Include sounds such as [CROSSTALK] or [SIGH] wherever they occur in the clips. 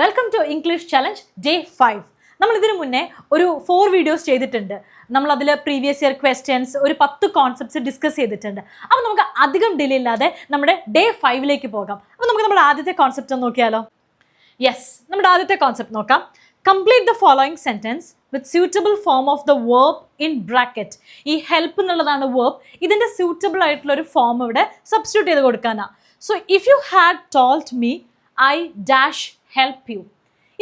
Welcome to English challenge day five നമ്മൾ ഇതിനു മുന്നേ ഒരു ഫോർ വീഡിയോസ് ചെയ്തിട്ടുണ്ട്. നമ്മൾ അതിൽ പ്രീവിയസ് ഇയർ ക്വസ്റ്റ്യൻസ് ഒരു പത്ത് കോൺസെപ്റ്റ്സ് ഡിസ്കസ് ചെയ്തിട്ടുണ്ട്. അപ്പോൾ നമുക്ക് അധികം ഡിലേ ഇല്ലാതെ നമ്മുടെ ഡേ ഫൈവിലേക്ക് പോകാം. അപ്പോൾ നമുക്ക് നമ്മുടെ ആദ്യത്തെ കോൺസെപ്റ്റ് ഒന്ന് നോക്കിയാലോ? യെസ് നമ്മുടെ ആദ്യത്തെ കോൺസെപ്റ്റ് നോക്കാം. Complete the following sentence with suitable form of the verb in bracket ഈ ഹെൽപ്പ് എന്നുള്ളതാണ് വേർബ് ഇതിന്റെ സ്യൂട്ടബിൾ ആയിട്ടുള്ള ഒരു ഫോം ഇവിടെ സബ്സ്റ്റിറ്റ്യൂട്ട് ചെയ്ത് കൊടുക്കാനാണ് so if you had told me I dash help you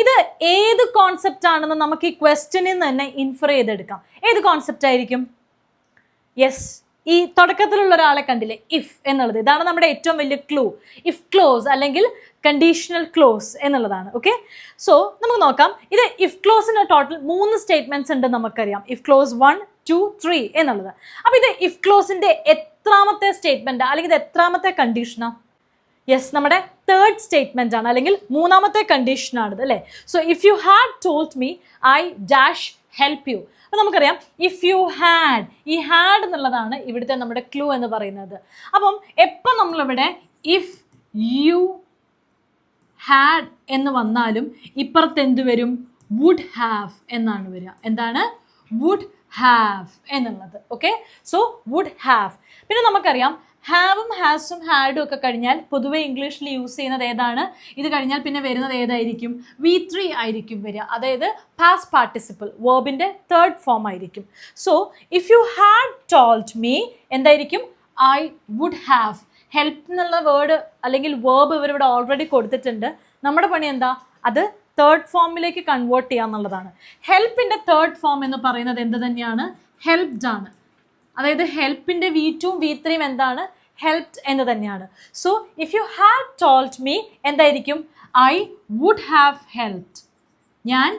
ഇത് ഏത് കോൺസെപ്റ്റ് ആണെന്ന് നമുക്ക് ഈ ക്വസ്റ്റ്യനിൽ നിന്ന് തന്നെ ഇൻഫർ ചെയ്തെടുക്കാം. ഏത് കോൺസെപ്റ്റ് ആയിരിക്കും? യെസ് ഈ തുടക്കത്തിലുള്ള ഒരാളെ കണ്ടില്ലേ? ഇഫ് എന്നുള്ളത്. ഇതാണ് നമ്മുടെ ഏറ്റവും വലിയ ക്ലൂ ഇഫ് ക്ലോസ് അല്ലെങ്കിൽ കണ്ടീഷണൽ ക്ലോസ് എന്നുള്ളതാണ്. ഓക്കെ സോ നമുക്ക് നോക്കാം. ഇത് ഇഫ് ക്ലോസിന് ടോട്ടൽ മൂന്ന് സ്റ്റേറ്റ്മെന്റ്സ് ഉണ്ട് നമുക്കറിയാം. If clause one two three എന്നുള്ളത്. അപ്പോൾ ഇത് ഇഫ് ക്ലോസിന്റെ എത്രാമത്തെ സ്റ്റേറ്റ്മെന്റ് അല്ലെങ്കിൽ ഇത് എത്രാമത്തെ കണ്ടീഷനാണ് യെസ് നമ്മുടെ തേർഡ് സ്റ്റേറ്റ്മെന്റ് ആണ് അല്ലെങ്കിൽ മൂന്നാമത്തെ കണ്ടീഷനാണിത് അല്ലേ? So if you had told me I dash help you അപ്പം നമുക്കറിയാം ഇഫ് യു ഹാഡ് ഈ ഹാഡ് എന്നുള്ളതാണ് ഇവിടുത്തെ നമ്മുടെ ക്ലൂ എന്ന് പറയുന്നത്. അപ്പം എപ്പം നമ്മളിവിടെ ഇഫ് യു ഹാഡ് എന്ന് വന്നാലും ഇപ്പുറത്ത് എന്ത് വരും? വുഡ് ഹാവ് എന്നാണ് വരിക. എന്താണ്? വുഡ് ഹാവ് എന്നുള്ളത്. ഓക്കെ സോ വുഡ് ഹാവ് പിന്നെ നമുക്കറിയാം ഹാവും ഹാസും ഹാഡും ഒക്കെ കഴിഞ്ഞാൽ പൊതുവെ ഇംഗ്ലീഷിൽ യൂസ് ചെയ്യുന്നത് ഏതാണ്? ഇത് കഴിഞ്ഞാൽ പിന്നെ വരുന്നത് ഏതായിരിക്കും? വി ത്രീ ആയിരിക്കും വരിക. അതായത് പാസ് പാർട്ടിസിപ്പിൾ വേർബിന്റെ തേർഡ് ഫോം ആയിരിക്കും. So if you had told me എന്തായിരിക്കും? ഐ വുഡ് ഹാവ് ഹെൽപ്പ് എന്നുള്ള വേർഡ് അല്ലെങ്കിൽ വേർബ് ഇവരിവിടെ ഓൾറെഡി കൊടുത്തിട്ടുണ്ട്. നമ്മുടെ പണി എന്താ? അത് തേർഡ് ഫോമിലേക്ക് കൺവേർട്ട് ചെയ്യുക എന്നുള്ളതാണ് ഹെൽപ്പിന്റെ തേർഡ് ഫോം എന്ന് പറയുന്നത് എന്ത് തന്നെയാണ്? ഹെൽപ്ഡ് ആണ് അതായത് ഹെൽപ്പിന്റെ വി ടുവും വി ത്രീയും എന്താണ്? ഹെൽപ്ഡ് എന്ന് തന്നെയാണ്. So if you have told me എന്തായിരിക്കും? ഐ വുഡ് ഹാവ് ഹെൽപ്ഡ് ഞാൻ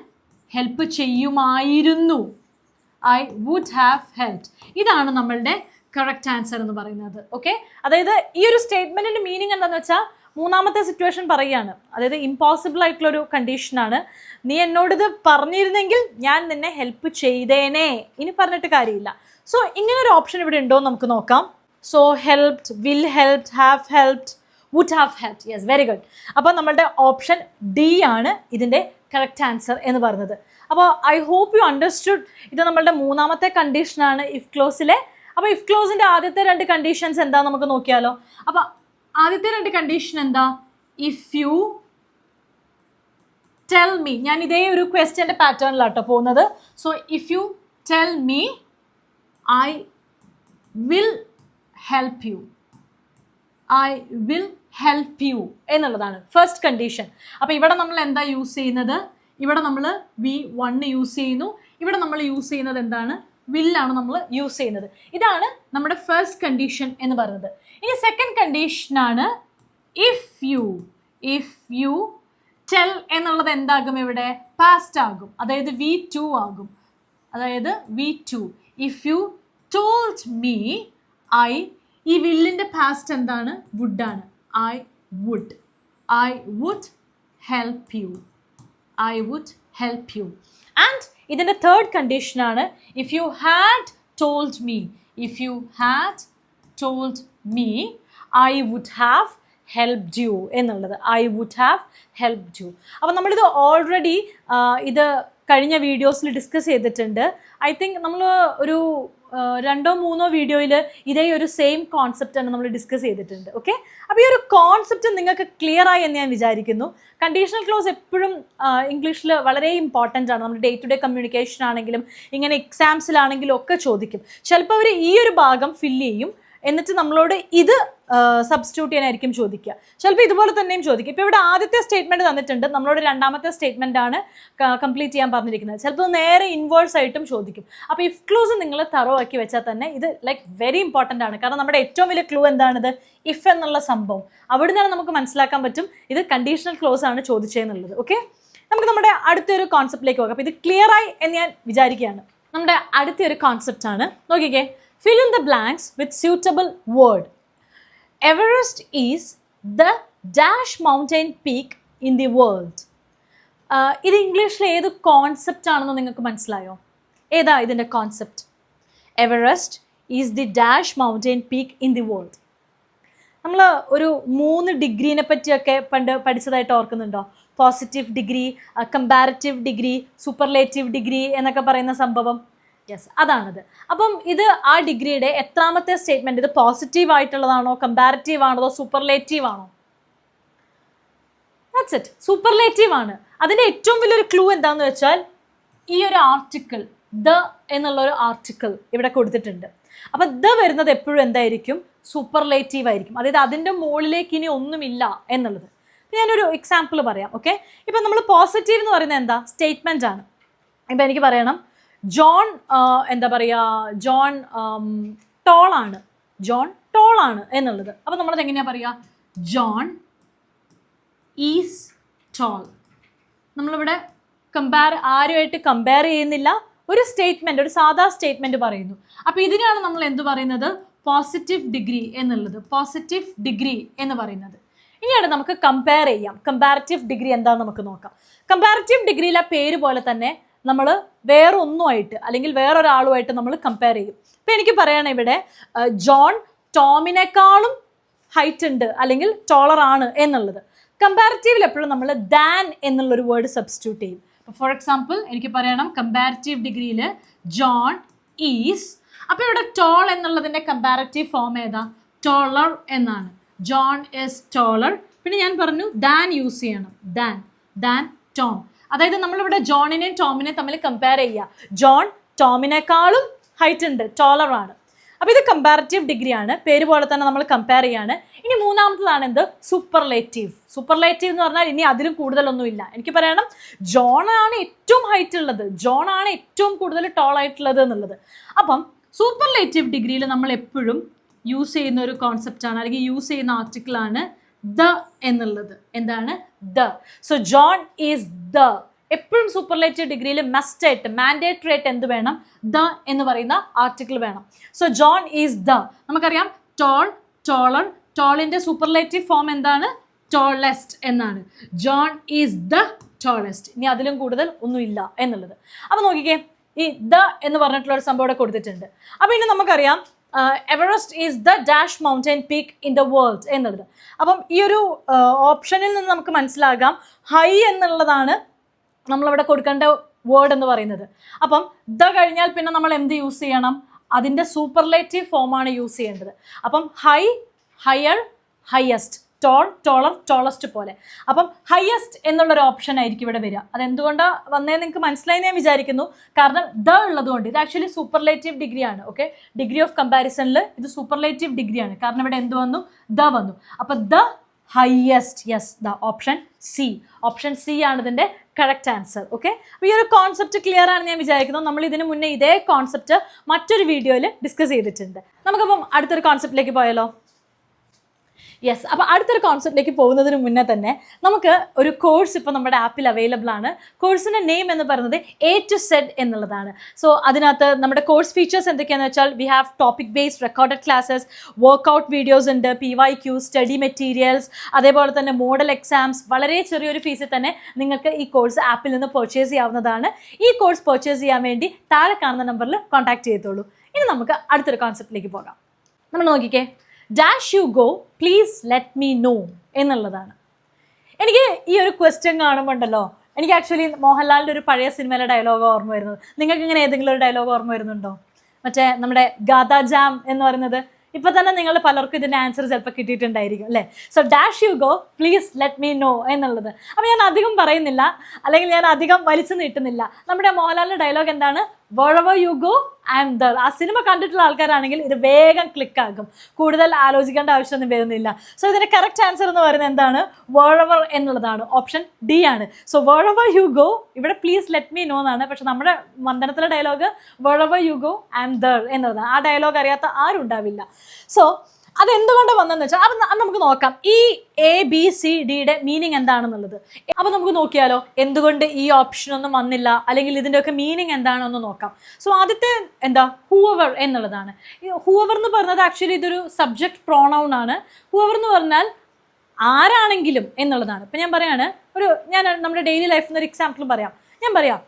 ഹെൽപ്പ് ചെയ്യുമായിരുന്നു. ഐ വുഡ് ഹാവ് ഹെൽപ് ഇതാണ് നമ്മളുടെ കറക്റ്റ് ആൻസർ എന്ന് പറയുന്നത്. ഓക്കെ അതായത് ഈ ഒരു സ്റ്റേറ്റ്മെന്റിന്റെ മീനിങ് എന്താണെന്ന് വെച്ചാൽ മൂന്നാമത്തെ സിറ്റുവേഷൻ പറയുകയാണ്. അതായത് ഇമ്പോസിബിൾ ആയിട്ടുള്ള ഒരു കണ്ടീഷനാണ് നീ എന്നോടിത് പറഞ്ഞിരുന്നെങ്കിൽ ഞാൻ നിന്നെ ഹെൽപ്പ് ചെയ്തേനെ. ഇനി പറഞ്ഞിട്ട് കാര്യമില്ല. സോ ഇങ്ങനെ ഒരു ഓപ്ഷൻ ഇവിടെ ഉണ്ടോ നമുക്ക് നോക്കാം. So helped will helped have helped would have helped yes very good അപ്പോൾ നമ്മളുടെ ഓപ്ഷൻ ഡി ആണ് ഇതിന്റെ കറക്റ്റ് ആൻസർ എന്ന് പറഞ്ഞത്. അപ്പോൾ ഐ ഹോപ്പ് യു അണ്ടർസ്റ്റുഡ് ഇത് നമ്മളുടെ മൂന്നാമത്തെ കണ്ടീഷനാണ് ഇഫ് ക്ലോസിലെ അപ്പോൾ ഇഫ് ക്ലോസിന്റെ ആദ്യത്തെ രണ്ട് കണ്ടീഷൻസ് എന്താ നമുക്ക് നോക്കിയാലോ. അപ്പോൾ ആദ്യത്തെ രണ്ട് കണ്ടീഷൻ എന്താ? ഇഫ് യു ടെൽ മീ ഞാൻ ഇതേ ഒരു ക്വസ്റ്റ്യന്റെ പാറ്റേണിലാട്ടോ പോകുന്നത്. So if you tell me I will help you I will help you എന്നുള്ളതാണ് ഫസ്റ്റ് കണ്ടീഷൻ അപ്പോൾ ഇവിടെ നമ്മൾ എന്താ യൂസ് ചെയ്യുന്നത്? ഇവിടെ നമ്മൾ വി വൺ യൂസ് ചെയ്യുന്നു. ഇവിടെ നമ്മൾ യൂസ് ചെയ്യുന്നത് എന്താണ്? വില്ലാണ് നമ്മൾ യൂസ് ചെയ്യുന്നത്. ഇതാണ് നമ്മുടെ ഫസ്റ്റ് കണ്ടീഷൻ എന്ന് പറയുന്നത്. ഇനി സെക്കൻഡ് കണ്ടീഷനാണ് if you if you tell എന്നുള്ളത് എന്താകും ഇവിടെ? പാസ്റ്റ് ആകും. അതായത് വി ടു ആകും. അതായത് V two if you told me I ഈ വില്ലിന്റെ പാസ്റ്റ് എന്താണ്? വുഡാണ് I would I would help you I would help you and ഇതിന്റെ തേർഡ് കണ്ടീഷനാണ് if you had told me if you had told me I would have helped you എന്നുള്ളത്. I would have helped you അപ്പോൾ നമ്മളിത് already ഇത് കഴിഞ്ഞ വീഡിയോസിൽ discuss ചെയ്തിട്ടുണ്ട്. I think നമ്മൾ ഒരു രണ്ടോ മൂന്നോ വീഡിയോയിൽ ഇതേ ഒരു സെയിം കോൺസെപ്റ്റ് തന്നെ നമ്മൾ ഡിസ്കസ് ചെയ്തിട്ടുണ്ട്. ഓക്കെ അപ്പോൾ ഈ ഒരു കോൺസെപ്റ്റ് നിങ്ങൾക്ക് ക്ലിയർ ആയി എന്ന് ഞാൻ വിചാരിക്കുന്നു. കണ്ടീഷണൽ ക്ലോസ് എപ്പോഴും ഇംഗ്ലീഷിൽ വളരെ ഇമ്പോർട്ടന്റ് ആണ്. നമ്മുടെ ഡേ ടു ഡേ കമ്മ്യൂണിക്കേഷൻ ആണെങ്കിലും ഇങ്ങനെ എക്സാംസിലാണെങ്കിലും ഒക്കെ ചോദിക്കും. ചിലപ്പോൾ അവർ ഈ ഒരു ഭാഗം ഫില്ല് ചെയ്യും. എന്നിട്ട് നമ്മളോട് ഇത് സബ്സ്റ്റിറ്റ്യൂട്ട് ചെയ്യാനായിരിക്കും ചോദിക്കുക. ചിലപ്പോൾ ഇതുപോലെ തന്നെയും ചോദിക്കും. ഇപ്പോൾ ഇവിടെ ആദ്യത്തെ സ്റ്റേറ്റ്മെന്റ് തന്നിട്ടുണ്ട്. നമ്മളോട് രണ്ടാമത്തെ സ്റ്റേറ്റ്മെന്റ് ആണ് കംപ്ലീറ്റ് ചെയ്യാൻ പറഞ്ഞിരിക്കുന്നത്. ചിലപ്പോൾ നേരെ ഇൻവേഴ്സ് ആയിട്ടും ചോദിക്കും. അപ്പോൾ ഇഫ് ക്ലൂസ് നിങ്ങൾ തറോ ആക്കി വെച്ചാൽ തന്നെ ഇത് ലൈക്ക് വെരി ഇമ്പോർട്ടന്റ് ആണ്. കാരണം നമ്മുടെ ഏറ്റവും വലിയ ക്ലൂ എന്താണിത്? ഇഫ് എന്നുള്ള സംഭവം. അവിടെ നിന്നാണ് നമുക്ക് മനസ്സിലാക്കാൻ പറ്റും ഇത് കണ്ടീഷണൽ ക്ലോസ് ആണ് ചോദിച്ചതെന്നുള്ളത് ഓക്കെ നമുക്ക് നമ്മുടെ അടുത്തൊരു കോൺസെപ്റ്റിലേക്ക് പോകാം. അപ്പോൾ ഇത് ക്ലിയർ ആയി എന്ന് ഞാൻ വിചാരിക്കുകയാണ്. നമ്മുടെ അടുത്തൊരു കോൺസെപ്റ്റ് ആണ്. നോക്കിക്കേ. Fill in the blanks with suitable word Everest is the dash mountain peak in the world ഇത് ഇംഗ്ലീഷിലെ ഏത് കോൺസെപ്റ്റ് ആണെന്ന് നിങ്ങൾക്ക് മനസ്സിലായോ? ഏതാ ഇതിന്റെ concept Everest is the dash mountain peak in the world നമ്മൾ ഒരു മൂന്ന് ഡിഗ്രീനെ പറ്റിയൊക്കെ പണ്ട് പഠിച്ചതായിട്ട് ഓർക്കുന്നുണ്ടോ? Positive degree comparative degree superlative degree എന്നൊക്കെ പറയുന്ന സംഭവം. യെസ് അതാണത്. അപ്പം ഇത് ആ ഡിഗ്രിയുടെ എത്രാമത്തെ സ്റ്റേറ്റ്മെന്റ് ഇത് പോസിറ്റീവ് ആയിട്ടുള്ളതാണോ കമ്പാരറ്റീവ് ആണോ സൂപ്പർലേറ്റീവ് ആണോ? ദാറ്റ്സ് ഇറ്റ് സൂപ്പർലേറ്റീവ് ആണ്. അതിന്റെ ഏറ്റവും വലിയൊരു ക്ലൂ എന്താന്ന് വെച്ചാൽ ഈ ഒരു ആർട്ടിക്കിൾ ദ എന്നുള്ള ഒരു ആർട്ടിക്കിൾ ഇവിടെ കൊടുത്തിട്ടുണ്ട്. അപ്പം ദ വരുന്നത് എപ്പോഴും എന്തായിരിക്കും? സൂപ്പർലേറ്റീവ് ആയിരിക്കും. അതായത് അതിന്റെ മുകളിലേക്ക് ഇനി ഒന്നുമില്ല എന്നുള്ളത്. ഞാനൊരു എക്സാമ്പിൾ പറയാം ഓക്കെ ഇപ്പം നമ്മൾ പോസിറ്റീവ് എന്ന് പറയുന്നത് എന്താ? സ്റ്റേറ്റ്മെന്റ് ആണ്. ഇപ്പം എനിക്ക് പറയണം. ജോൺ എന്താ പറയുക ജോൺ ടോൾ ആണ്. ജോൺ ടോൾ ആണ് എന്നുള്ളത്. അപ്പം നമ്മളത് എങ്ങനെയാ പറയുക ജോൺ ഈസ് ടോൾ നമ്മളിവിടെ കമ്പയർ ആരുമായിട്ട് കമ്പയർ ചെയ്യുന്നില്ല. ഒരു സ്റ്റേറ്റ്മെന്റ് ഒരു സാധാ സ്റ്റേറ്റ്മെന്റ് പറയുന്നു. അപ്പോൾ ഇതിനാണ് നമ്മൾ എന്ത് പറയുന്നത്? പോസിറ്റീവ് ഡിഗ്രി എന്നുള്ളത്. പോസിറ്റീവ് ഡിഗ്രി എന്ന് പറയുന്നത്. ഇനിയാണ് നമുക്ക് കമ്പയർ ചെയ്യാം. കമ്പാരറ്റീവ് ഡിഗ്രി എന്താണെന്ന് നമുക്ക് നോക്കാം. കമ്പാരറ്റീവ് ഡിഗ്രിയിലെ പേര് പോലെ തന്നെ നമ്മൾ വേറെ ഒന്നുമായിട്ട് അല്ലെങ്കിൽ വേറൊരാളുമായിട്ട് നമ്മൾ കമ്പയർ ചെയ്യും. ഇപ്പം എനിക്ക് പറയണം ഇവിടെ ജോൺ ടോമിനേക്കാളും ഹൈറ്റ് ഉണ്ട് അല്ലെങ്കിൽ ടോളർ ആണ് എന്നുള്ളത്. കമ്പാരിറ്റീവിൽ എപ്പോഴും നമ്മൾ ദാൻ എന്നുള്ളൊരു വേർഡ് സബ്സ്റ്റിറ്റ്യൂട്ട് ചെയ്യും. ഫോർ എക്സാമ്പിൾ എനിക്ക് പറയണം കമ്പാരിറ്റീവ് ഡിഗ്രിയിൽ ജോൺ ഈസ് അപ്പോൾ ഇവിടെ ടോൾ എന്നുള്ളതിന്റെ കമ്പാരിറ്റീവ് ഫോം ഏതാ? ടോളർ എന്നാണ്. ജോൺ ഇസ് ടോളർ പിന്നെ ഞാൻ പറഞ്ഞു ദാൻ യൂസ് ചെയ്യണം. ദാൻ ദാൻ ടോം അതായത് നമ്മളിവിടെ ജോണിനെയും ടോമിനെയും തമ്മിൽ കമ്പയർ ചെയ്യുക. ജോൺ ടോമിനേക്കാളും ഹൈറ്റ് ഉണ്ട് ടോളർ ആണ്. അപ്പോൾ ഇത് കമ്പാരിറ്റീവ് ഡിഗ്രിയാണ് പേര് പോലെ തന്നെ നമ്മൾ കമ്പയർ ചെയ്യാണ്. ഇനി മൂന്നാമത്തതാണ് എന്ത്? സൂപ്പർലേറ്റീവ് സൂപ്പർലേറ്റീവ് എന്ന് പറഞ്ഞാൽ ഇനി അതിലും കൂടുതലൊന്നുമില്ല. എനിക്ക് പറയണം ജോൺ ആണ് ഏറ്റവും ഹൈറ്റ് ഉള്ളത്. ജോൺ ആണ് ഏറ്റവും കൂടുതൽ ടോൾ ആയിട്ടുള്ളത് എന്നുള്ളത്. അപ്പം സൂപ്പർലേറ്റീവ് ഡിഗ്രിയിൽ നമ്മൾ എപ്പോഴും യൂസ് ചെയ്യുന്ന ഒരു കോൺസെപ്റ്റാണ് അല്ലെങ്കിൽ യൂസ് ചെയ്യുന്ന ആർട്ടിക്കിൾ ആണ് ദ എന്നുള്ളത്. എന്താണ്? The. So John is the എപ്പോഴും സൂപ്പർലേറ്റീവ് ഡിഗ്രിയിൽ മസ്റ്റ് ആയിട്ട് മാൻഡേറ്ററി ആയിട്ട് എന്ത് വേണം? ദ എന്ന് പറയുന്ന ആർട്ടിക്കിൾ വേണം. സോ ജോൺ ഈസ് ദ നമുക്കറിയാം ടോൾ ടോളർ ടോളിന്റെ സൂപ്പർലേറ്റീവ് ഫോം എന്താണ്? ടോളസ്റ്റ് എന്നാണ്. ജോൺ ഈസ് ദ ടോളസ്റ്റ് ഇനി അതിലും കൂടുതൽ ഒന്നുമില്ല എന്നുള്ളത്. അപ്പോൾ നോക്കിക്കേ ഈ ദ എന്ന് പറഞ്ഞിട്ടുള്ള ഒരു സംഭവം ഇവിടെ കൊടുത്തിട്ടുണ്ട്. അപ്പോൾ ഇനി നമുക്കറിയാം Everest is the dash mountain peak in the world എന്നുള്ളത്. അപ്പം ഈ ഒരു ഓപ്ഷനിൽ നിന്ന് നമുക്ക് മനസ്സിലാകാം. ഹൈ എന്നുള്ളതാണ് നമ്മളവിടെ കൊടുക്കേണ്ട വേർഡ് എന്ന് പറയുന്നത്. അപ്പം ദ കഴിഞ്ഞാൽ പിന്നെ നമ്മൾ എന്ത് യൂസ് ചെയ്യണം? അതിന്റെ സൂപ്പർലേറ്റീവ് ഫോമാണ് യൂസ് ചെയ്യേണ്ടത്. അപ്പം high higher highest tall taller tallest പോലെ. അപ്പം ഹയസ്റ്റ് എന്നുള്ളൊരു ഓപ്ഷൻ ആയിരിക്കും ഇവിടെ വരിക. അതെന്തുകൊണ്ടാണ് വന്നേ നിങ്ങൾക്ക് മനസ്സിലായി ഞാൻ വിചാരിക്കുന്നു. കാരണം ദ ഉള്ളതുകൊണ്ട് ഇത് ആക്ച്വലി സൂപ്പർലേറ്റീവ് ഡിഗ്രിയാണ് ഓക്കെ ഡിഗ്രി ഓഫ് കമ്പാരിസണിൽ ഇത് സൂപ്പർലേറ്റീവ് ഡിഗ്രിയാണ് കാരണം ഇവിടെ എന്ത് വന്നു? ദ വന്നു. അപ്പം the highest yes the option C option C ആണ് ഇതിന്റെ കറക്റ്റ് ആൻസർ ഓക്കെ അപ്പോൾ ഈ ഒരു കോൺസെപ്റ്റ് ക്ലിയർ ആണ് ഞാൻ വിചാരിക്കുന്നത് നമ്മൾ ഇതിന് മുന്നേ ഇതേ കോൺസെപ്റ്റ് മറ്റൊരു വീഡിയോയിൽ ഡിസ്കസ് ചെയ്തിട്ടുണ്ട്. നമുക്കപ്പം അടുത്തൊരു കോൺസെപ്റ്റിലേക്ക് പോയാലോ? യെസ് അപ്പോൾ അടുത്തൊരു കോൺസെപ്റ്റിലേക്ക് പോകുന്നതിന് മുന്നേ തന്നെ നമുക്ക് ഒരു കോഴ്സ് ഇപ്പോൾ നമ്മുടെ ആപ്പിൽ അവൈലബിൾ ആണ്. കോഴ്സിന്റെ നെയിം എന്ന് പറയുന്നത് എ ടു സെഡ് എന്നുള്ളതാണ്. സോ അതിനകത്ത് നമ്മുടെ കോഴ്സ് ഫീച്ചേഴ്സ് എന്തൊക്കെയാണെന്ന് വെച്ചാൽ we have topic based recorded classes workout videos ഉണ്ട് P Y Q study materials അതേപോലെ തന്നെ മോഡൽ എക്സാംസ് വളരെ ചെറിയൊരു ഫീസിൽ തന്നെ നിങ്ങൾക്ക് ഈ കോഴ്സ് ആപ്പിൽ നിന്ന് പർച്ചേസ് ചെയ്യാവുന്നതാണ്. ഈ കോഴ്സ് പർച്ചേസ് ചെയ്യാൻ വേണ്ടി താഴെ കാണുന്ന നമ്പറിൽ കോൺടാക്ട് ചെയ്തോളൂ. ഇനി നമുക്ക് അടുത്തൊരു കോൺസെപ്റ്റിലേക്ക് പോകാം. നമ്മൾ നോക്കിക്കേ. Dash you go please let me know എന്നുള്ളതാണ്. എനിക്ക് ഈ ഒരു ക്വസ്റ്റ്യൻ കാണുമ്പോൾ ഉണ്ടല്ലോ എനിക്ക് ആക്ച്വലി മോഹൻലാലിന്റെ ഒരു പഴയ സിനിമയിലെ ഡയലോഗ് ഓർമ്മ വരുന്നത്. നിങ്ങൾക്ക് ഇങ്ങനെ ഏതെങ്കിലും ഒരു ഡയലോഗ് ഓർമ്മ വരുന്നുണ്ടോ? മറ്റേ നമ്മുടെ ഗാദാ ജാം എന്ന് പറയുന്നത്. ഇപ്പൊ തന്നെ നിങ്ങൾ പലർക്കും ഇതിന്റെ ആൻസർ ചിലപ്പോൾ കിട്ടിയിട്ടുണ്ടായിരിക്കും അല്ലേ? So dash you go please let me know എന്നുള്ളത്. അപ്പോൾ ഞാൻ അധികം പറയുന്നില്ല അല്ലെങ്കിൽ ഞാൻ അധികം വലിച്ചു നീട്ടുന്നില്ല. നമ്മുടെ മോഹൻലാലിന്റെ ഡയലോഗ് എന്താണ്? Wherever you go I'm there ആ സിനിമ കണ്ടിട്ടുള്ള ആൾക്കാരാണെങ്കിൽ ഇത് വേഗം ക്ലിക്ക് ആകും കൂടുതൽ ആലോചിക്കേണ്ട ആവശ്യമൊന്നും വരുന്നില്ല. സോ ഇതിന്റെ കറക്റ്റ് ആൻസർ എന്ന് പറയുന്നത് എന്താണ്? വഴവർ എന്നുള്ളതാണ്. ഓപ്ഷൻ ഡി ആണ്. സോ വഴവ യു ഗോ ഇവിടെ പ്ലീസ് ലെറ്റ് മീ നോ എന്നാണ്. പക്ഷെ നമ്മുടെ മന്ദനത്തിലെ dialogue wherever you go I'm there എന്നുള്ളതാണ്. ആ ഡയലോഗ് അറിയാത്ത ആരും ഉണ്ടാവില്ല സോ അതെന്തുകൊണ്ട് വന്നെന്ന് വെച്ചാൽ അത് നമുക്ക് നോക്കാം. ഈ എ ബി സി ഡിയുടെ മീനിങ് എന്താണെന്നുള്ളത്. അപ്പോൾ നമുക്ക് നോക്കിയാലോ എന്തുകൊണ്ട് ഈ ഓപ്ഷൻ ഒന്നും വന്നില്ല? അല്ലെങ്കിൽ ഇതിന്റെയൊക്കെ മീനിങ് എന്താണെന്ന് നോക്കാം. സോ ആദ്യത്തെ എന്താ ഹൂവർ എന്നുള്ളതാണ്. ഹൂവർ എന്ന് പറഞ്ഞത് ആക്ച്വലി ഇതൊരു സബ്ജക്റ്റ് പ്രോണൗൺ ആണ്. ഹൂവർ എന്ന് പറഞ്ഞാൽ ആരാണെങ്കിലും എന്നുള്ളതാണ്. ഇപ്പം ഞാൻ പറയാണ് ഒരു ഞാൻ നമ്മുടെ ഡെയിലി ലൈഫിൽ നിന്ന് ഒരു എക്സാമ്പിൾ പറയാം. ഞാൻ പറയാം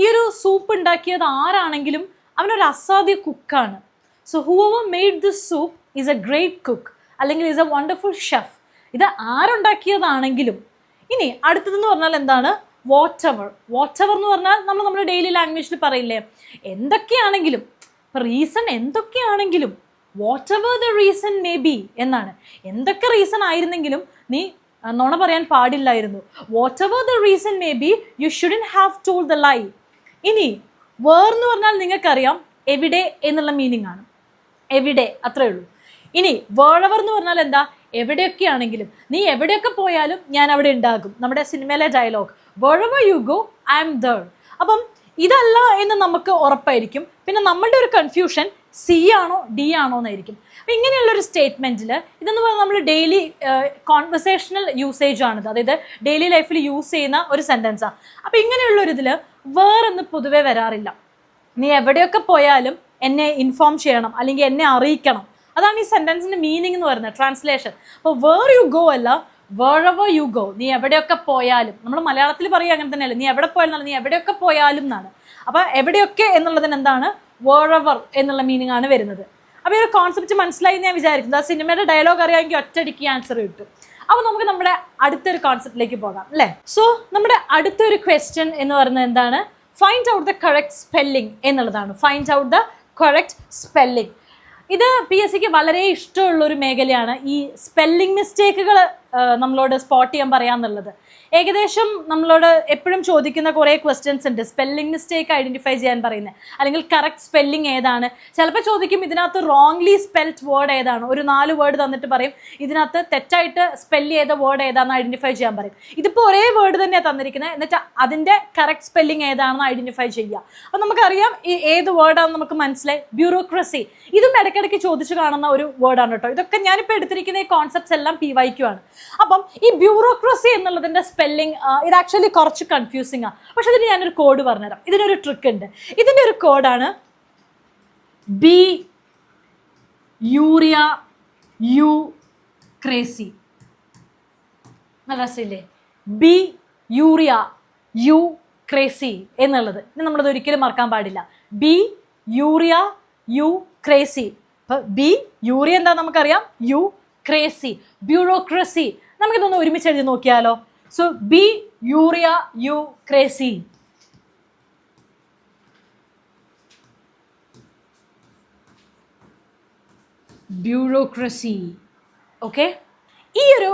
ഈ ഒരു സൂപ്പ് ഉണ്ടാക്കിയത് ആരാണെങ്കിലും അവനൊരു അസാധ്യ കുക്കാണ് so whoever made this soup is a great cook അല്ലെങ്കിൽ ഈസ് എ വണ്ടർഫുൾ ഷെഫ് ഇത് ആരുണ്ടാക്കിയതാണെങ്കിലും ഇനി അടുത്തതെന്ന് പറഞ്ഞാൽ എന്താണ്? വാട്ട് എവർ വാട്ട് എവർ എന്ന് പറഞ്ഞാൽ നമ്മൾ നമ്മുടെ ഡെയിലി ലാംഗ്വേജിൽ പറയില്ലേ? എന്തൊക്കെയാണെങ്കിലും ഇപ്പം റീസൺ എന്തൊക്കെയാണെങ്കിലും whatever the reason may be എന്നാണ്. എന്തൊക്കെ റീസൺ ആയിരുന്നെങ്കിലും നീ നുണ പറയാൻ പാടില്ലായിരുന്നു. Whatever the reason may be you shouldn't have told the lie ഇനി വേർ എന്ന് പറഞ്ഞാൽ നിങ്ങൾക്കറിയാം എവിടെ എന്നുള്ള മീനിങ് ആണ്. എവിടെ അത്രേ ഉള്ളൂ. ഇനി വേളവർ എന്ന് പറഞ്ഞാൽ എന്താ? എവിടെയൊക്കെ ആണെങ്കിലും. നീ എവിടെയൊക്കെ പോയാലും ഞാൻ അവിടെ ഉണ്ടാകും. നമ്മുടെ സിനിമയിലെ dialogue wherever you go I'm there അപ്പം ഇതല്ല എന്ന് നമുക്ക് ഉറപ്പായിരിക്കും. പിന്നെ നമ്മളുടെ ഒരു കൺഫ്യൂഷൻ സി ആണോ ഡി ആണോ എന്നായിരിക്കും. അപ്പം ഇങ്ങനെയുള്ള ഒരു സ്റ്റേറ്റ്മെന്റിൽ ഇതെന്ന് പറഞ്ഞാൽ നമ്മൾ ഡെയിലി കോൺവെർസേഷണൽ യൂസേജ് ആണിത്. അതായത് ഡെയിലി ലൈഫിൽ യൂസ് ചെയ്യുന്ന ഒരു സെന്റൻസാണ് അപ്പം ഇങ്ങനെയുള്ള ഒരു ഇതിൽ വേറൊന്ന് പൊതുവെ വരാറില്ല. നീ എവിടെയൊക്കെ പോയാലും എന്നെ ഇൻഫോം ചെയ്യണം. അല്ലെങ്കിൽ എന്നെ അറിയിക്കണം. അതാണ് ഈ സെന്റൻസിന്റെ മീനിങ് എന്ന് പറയുന്നത് ട്രാൻസ്ലേഷൻ അപ്പോൾ വേർ യു ഗോ അല്ല വേറെവർ യു ഗോ നീ എവിടെയൊക്കെ പോയാലും നമ്മൾ മലയാളത്തിൽ പറയുക അങ്ങനെ തന്നെയല്ലേ നീ എവിടെ പോയാലും നീ എവിടെയൊക്കെ പോയാലും എന്നാണ്. അപ്പോൾ എവിടെയൊക്കെ എന്നുള്ളതിന് എന്താണ്? വേറെവർ എന്നുള്ള മീനിങ് ആണ് വരുന്നത്. അപ്പോൾ ഈ ഒരു കോൺസെപ്റ്റ് മനസ്സിലായി ഞാൻ വിചാരിക്കുന്നത് ആ സിനിമയുടെ ഡയലോഗ് അറിയാമെങ്കിൽ ഒറ്റയടിക്ക് ആൻസർ കിട്ടും. അപ്പോൾ നമുക്ക് നമ്മുടെ അടുത്തൊരു കോൺസെപ്റ്റിലേക്ക് പോകാം അല്ലേ? സോ നമ്മുടെ അടുത്തൊരു ക്വസ്റ്റ്യൻ എന്ന് പറയുന്നത് എന്താണ്? Find out the correct spelling എന്നുള്ളതാണ്. Find out the correct spelling ഇത് പി എസ് സിക്ക് വളരെ ഇഷ്ടമുള്ള ഒരു മേഖലയാണ് ഈ സ്പെല്ലിംഗ് മിസ്റ്റേക്കുകൾ നമ്മളോട് സ്പോട്ട് ചെയ്യാൻ പറയാന്നുള്ളത്. ഏകദേശം നമ്മളോട് എപ്പോഴും ചോദിക്കുന്ന കുറേ ക്വസ്റ്റ്യൻസ് ഉണ്ട്. സ്പെല്ലിംഗ് മിസ്റ്റേക്ക് ഐഡന്റിഫൈ ചെയ്യാൻ പറയുന്നത് അല്ലെങ്കിൽ കറക്റ്റ് സ്പെല്ലിംഗ് ഏതാണ്. ചിലപ്പോൾ ചോദിക്കും ഇതിനകത്ത് റോങ്ലി സ്പെൽറ്റ് വേർഡ് ഏതാണ്. ഒരു നാല് വേർഡ് തന്നിട്ട് പറയും. ഇതിനകത്ത് തെറ്റായിട്ട് സ്പെല്ല് ചെയ്ത വേർഡ് ഏതാണെന്ന് ഐഡന്റിഫൈ ചെയ്യാൻ പറയും. ഇതിപ്പോൾ ഒരേ വേർഡ് തന്നെയാണ് തന്നിരിക്കുന്നത് എന്നിട്ട് അതിന്റെ കറക്റ്റ് സ്പെല്ലിംഗ് ഏതാണെന്ന് ഐഡന്റിഫൈ ചെയ്യുക. അപ്പോൾ നമുക്കറിയാം ഈ ഏത് വേർഡാണെന്ന് നമുക്ക് മനസ്സിലായി. ബ്യൂറോക്രസി ഇതും ഇടയ്ക്കിടയ്ക്ക് ചോദിച്ചു കാണുന്ന ഒരു വേർഡാണ് കേട്ടോ. ഇതൊക്കെ ഞാനിപ്പോൾ എടുത്തിരിക്കുന്ന ഈ കോൺസെപ്റ്റ്സ് എല്ലാം പി വൈക്കുവാണ് അപ്പം ഈ ബ്യൂറോക്രസി എന്നുള്ളതിന്റെ സ്പെല്ലിംഗ് ഇത് ആക്ച്വലി കുറച്ച് കൺഫ്യൂസിങ് ആണ് പക്ഷെ ഇതിന് ഞാനൊരു കോഡ് പറഞ്ഞുതരാം. ഇതിനൊരു ട്രിക്ക് ഉണ്ട്. ഇതിന്റെ ഒരു കോഡാണ് ബി യൂറിയ യു ക്രേസി നല്ല രസമില്ലേ? ബി യൂറിയ യു ക്രേസി എന്നുള്ളത്. ഇനി നമ്മളത് ഒരിക്കലും മറക്കാൻ പാടില്ല. B urea U crazy B urea എന്താ നമുക്കറിയാം? യു ക്രേസി ബ്യൂറോക്രസി നമുക്കിതൊന്ന് ഒരുമിച്ച് എഴുതി നോക്കിയാലോ? So B urea U crazy bureaucracy okay ഈ ഒരു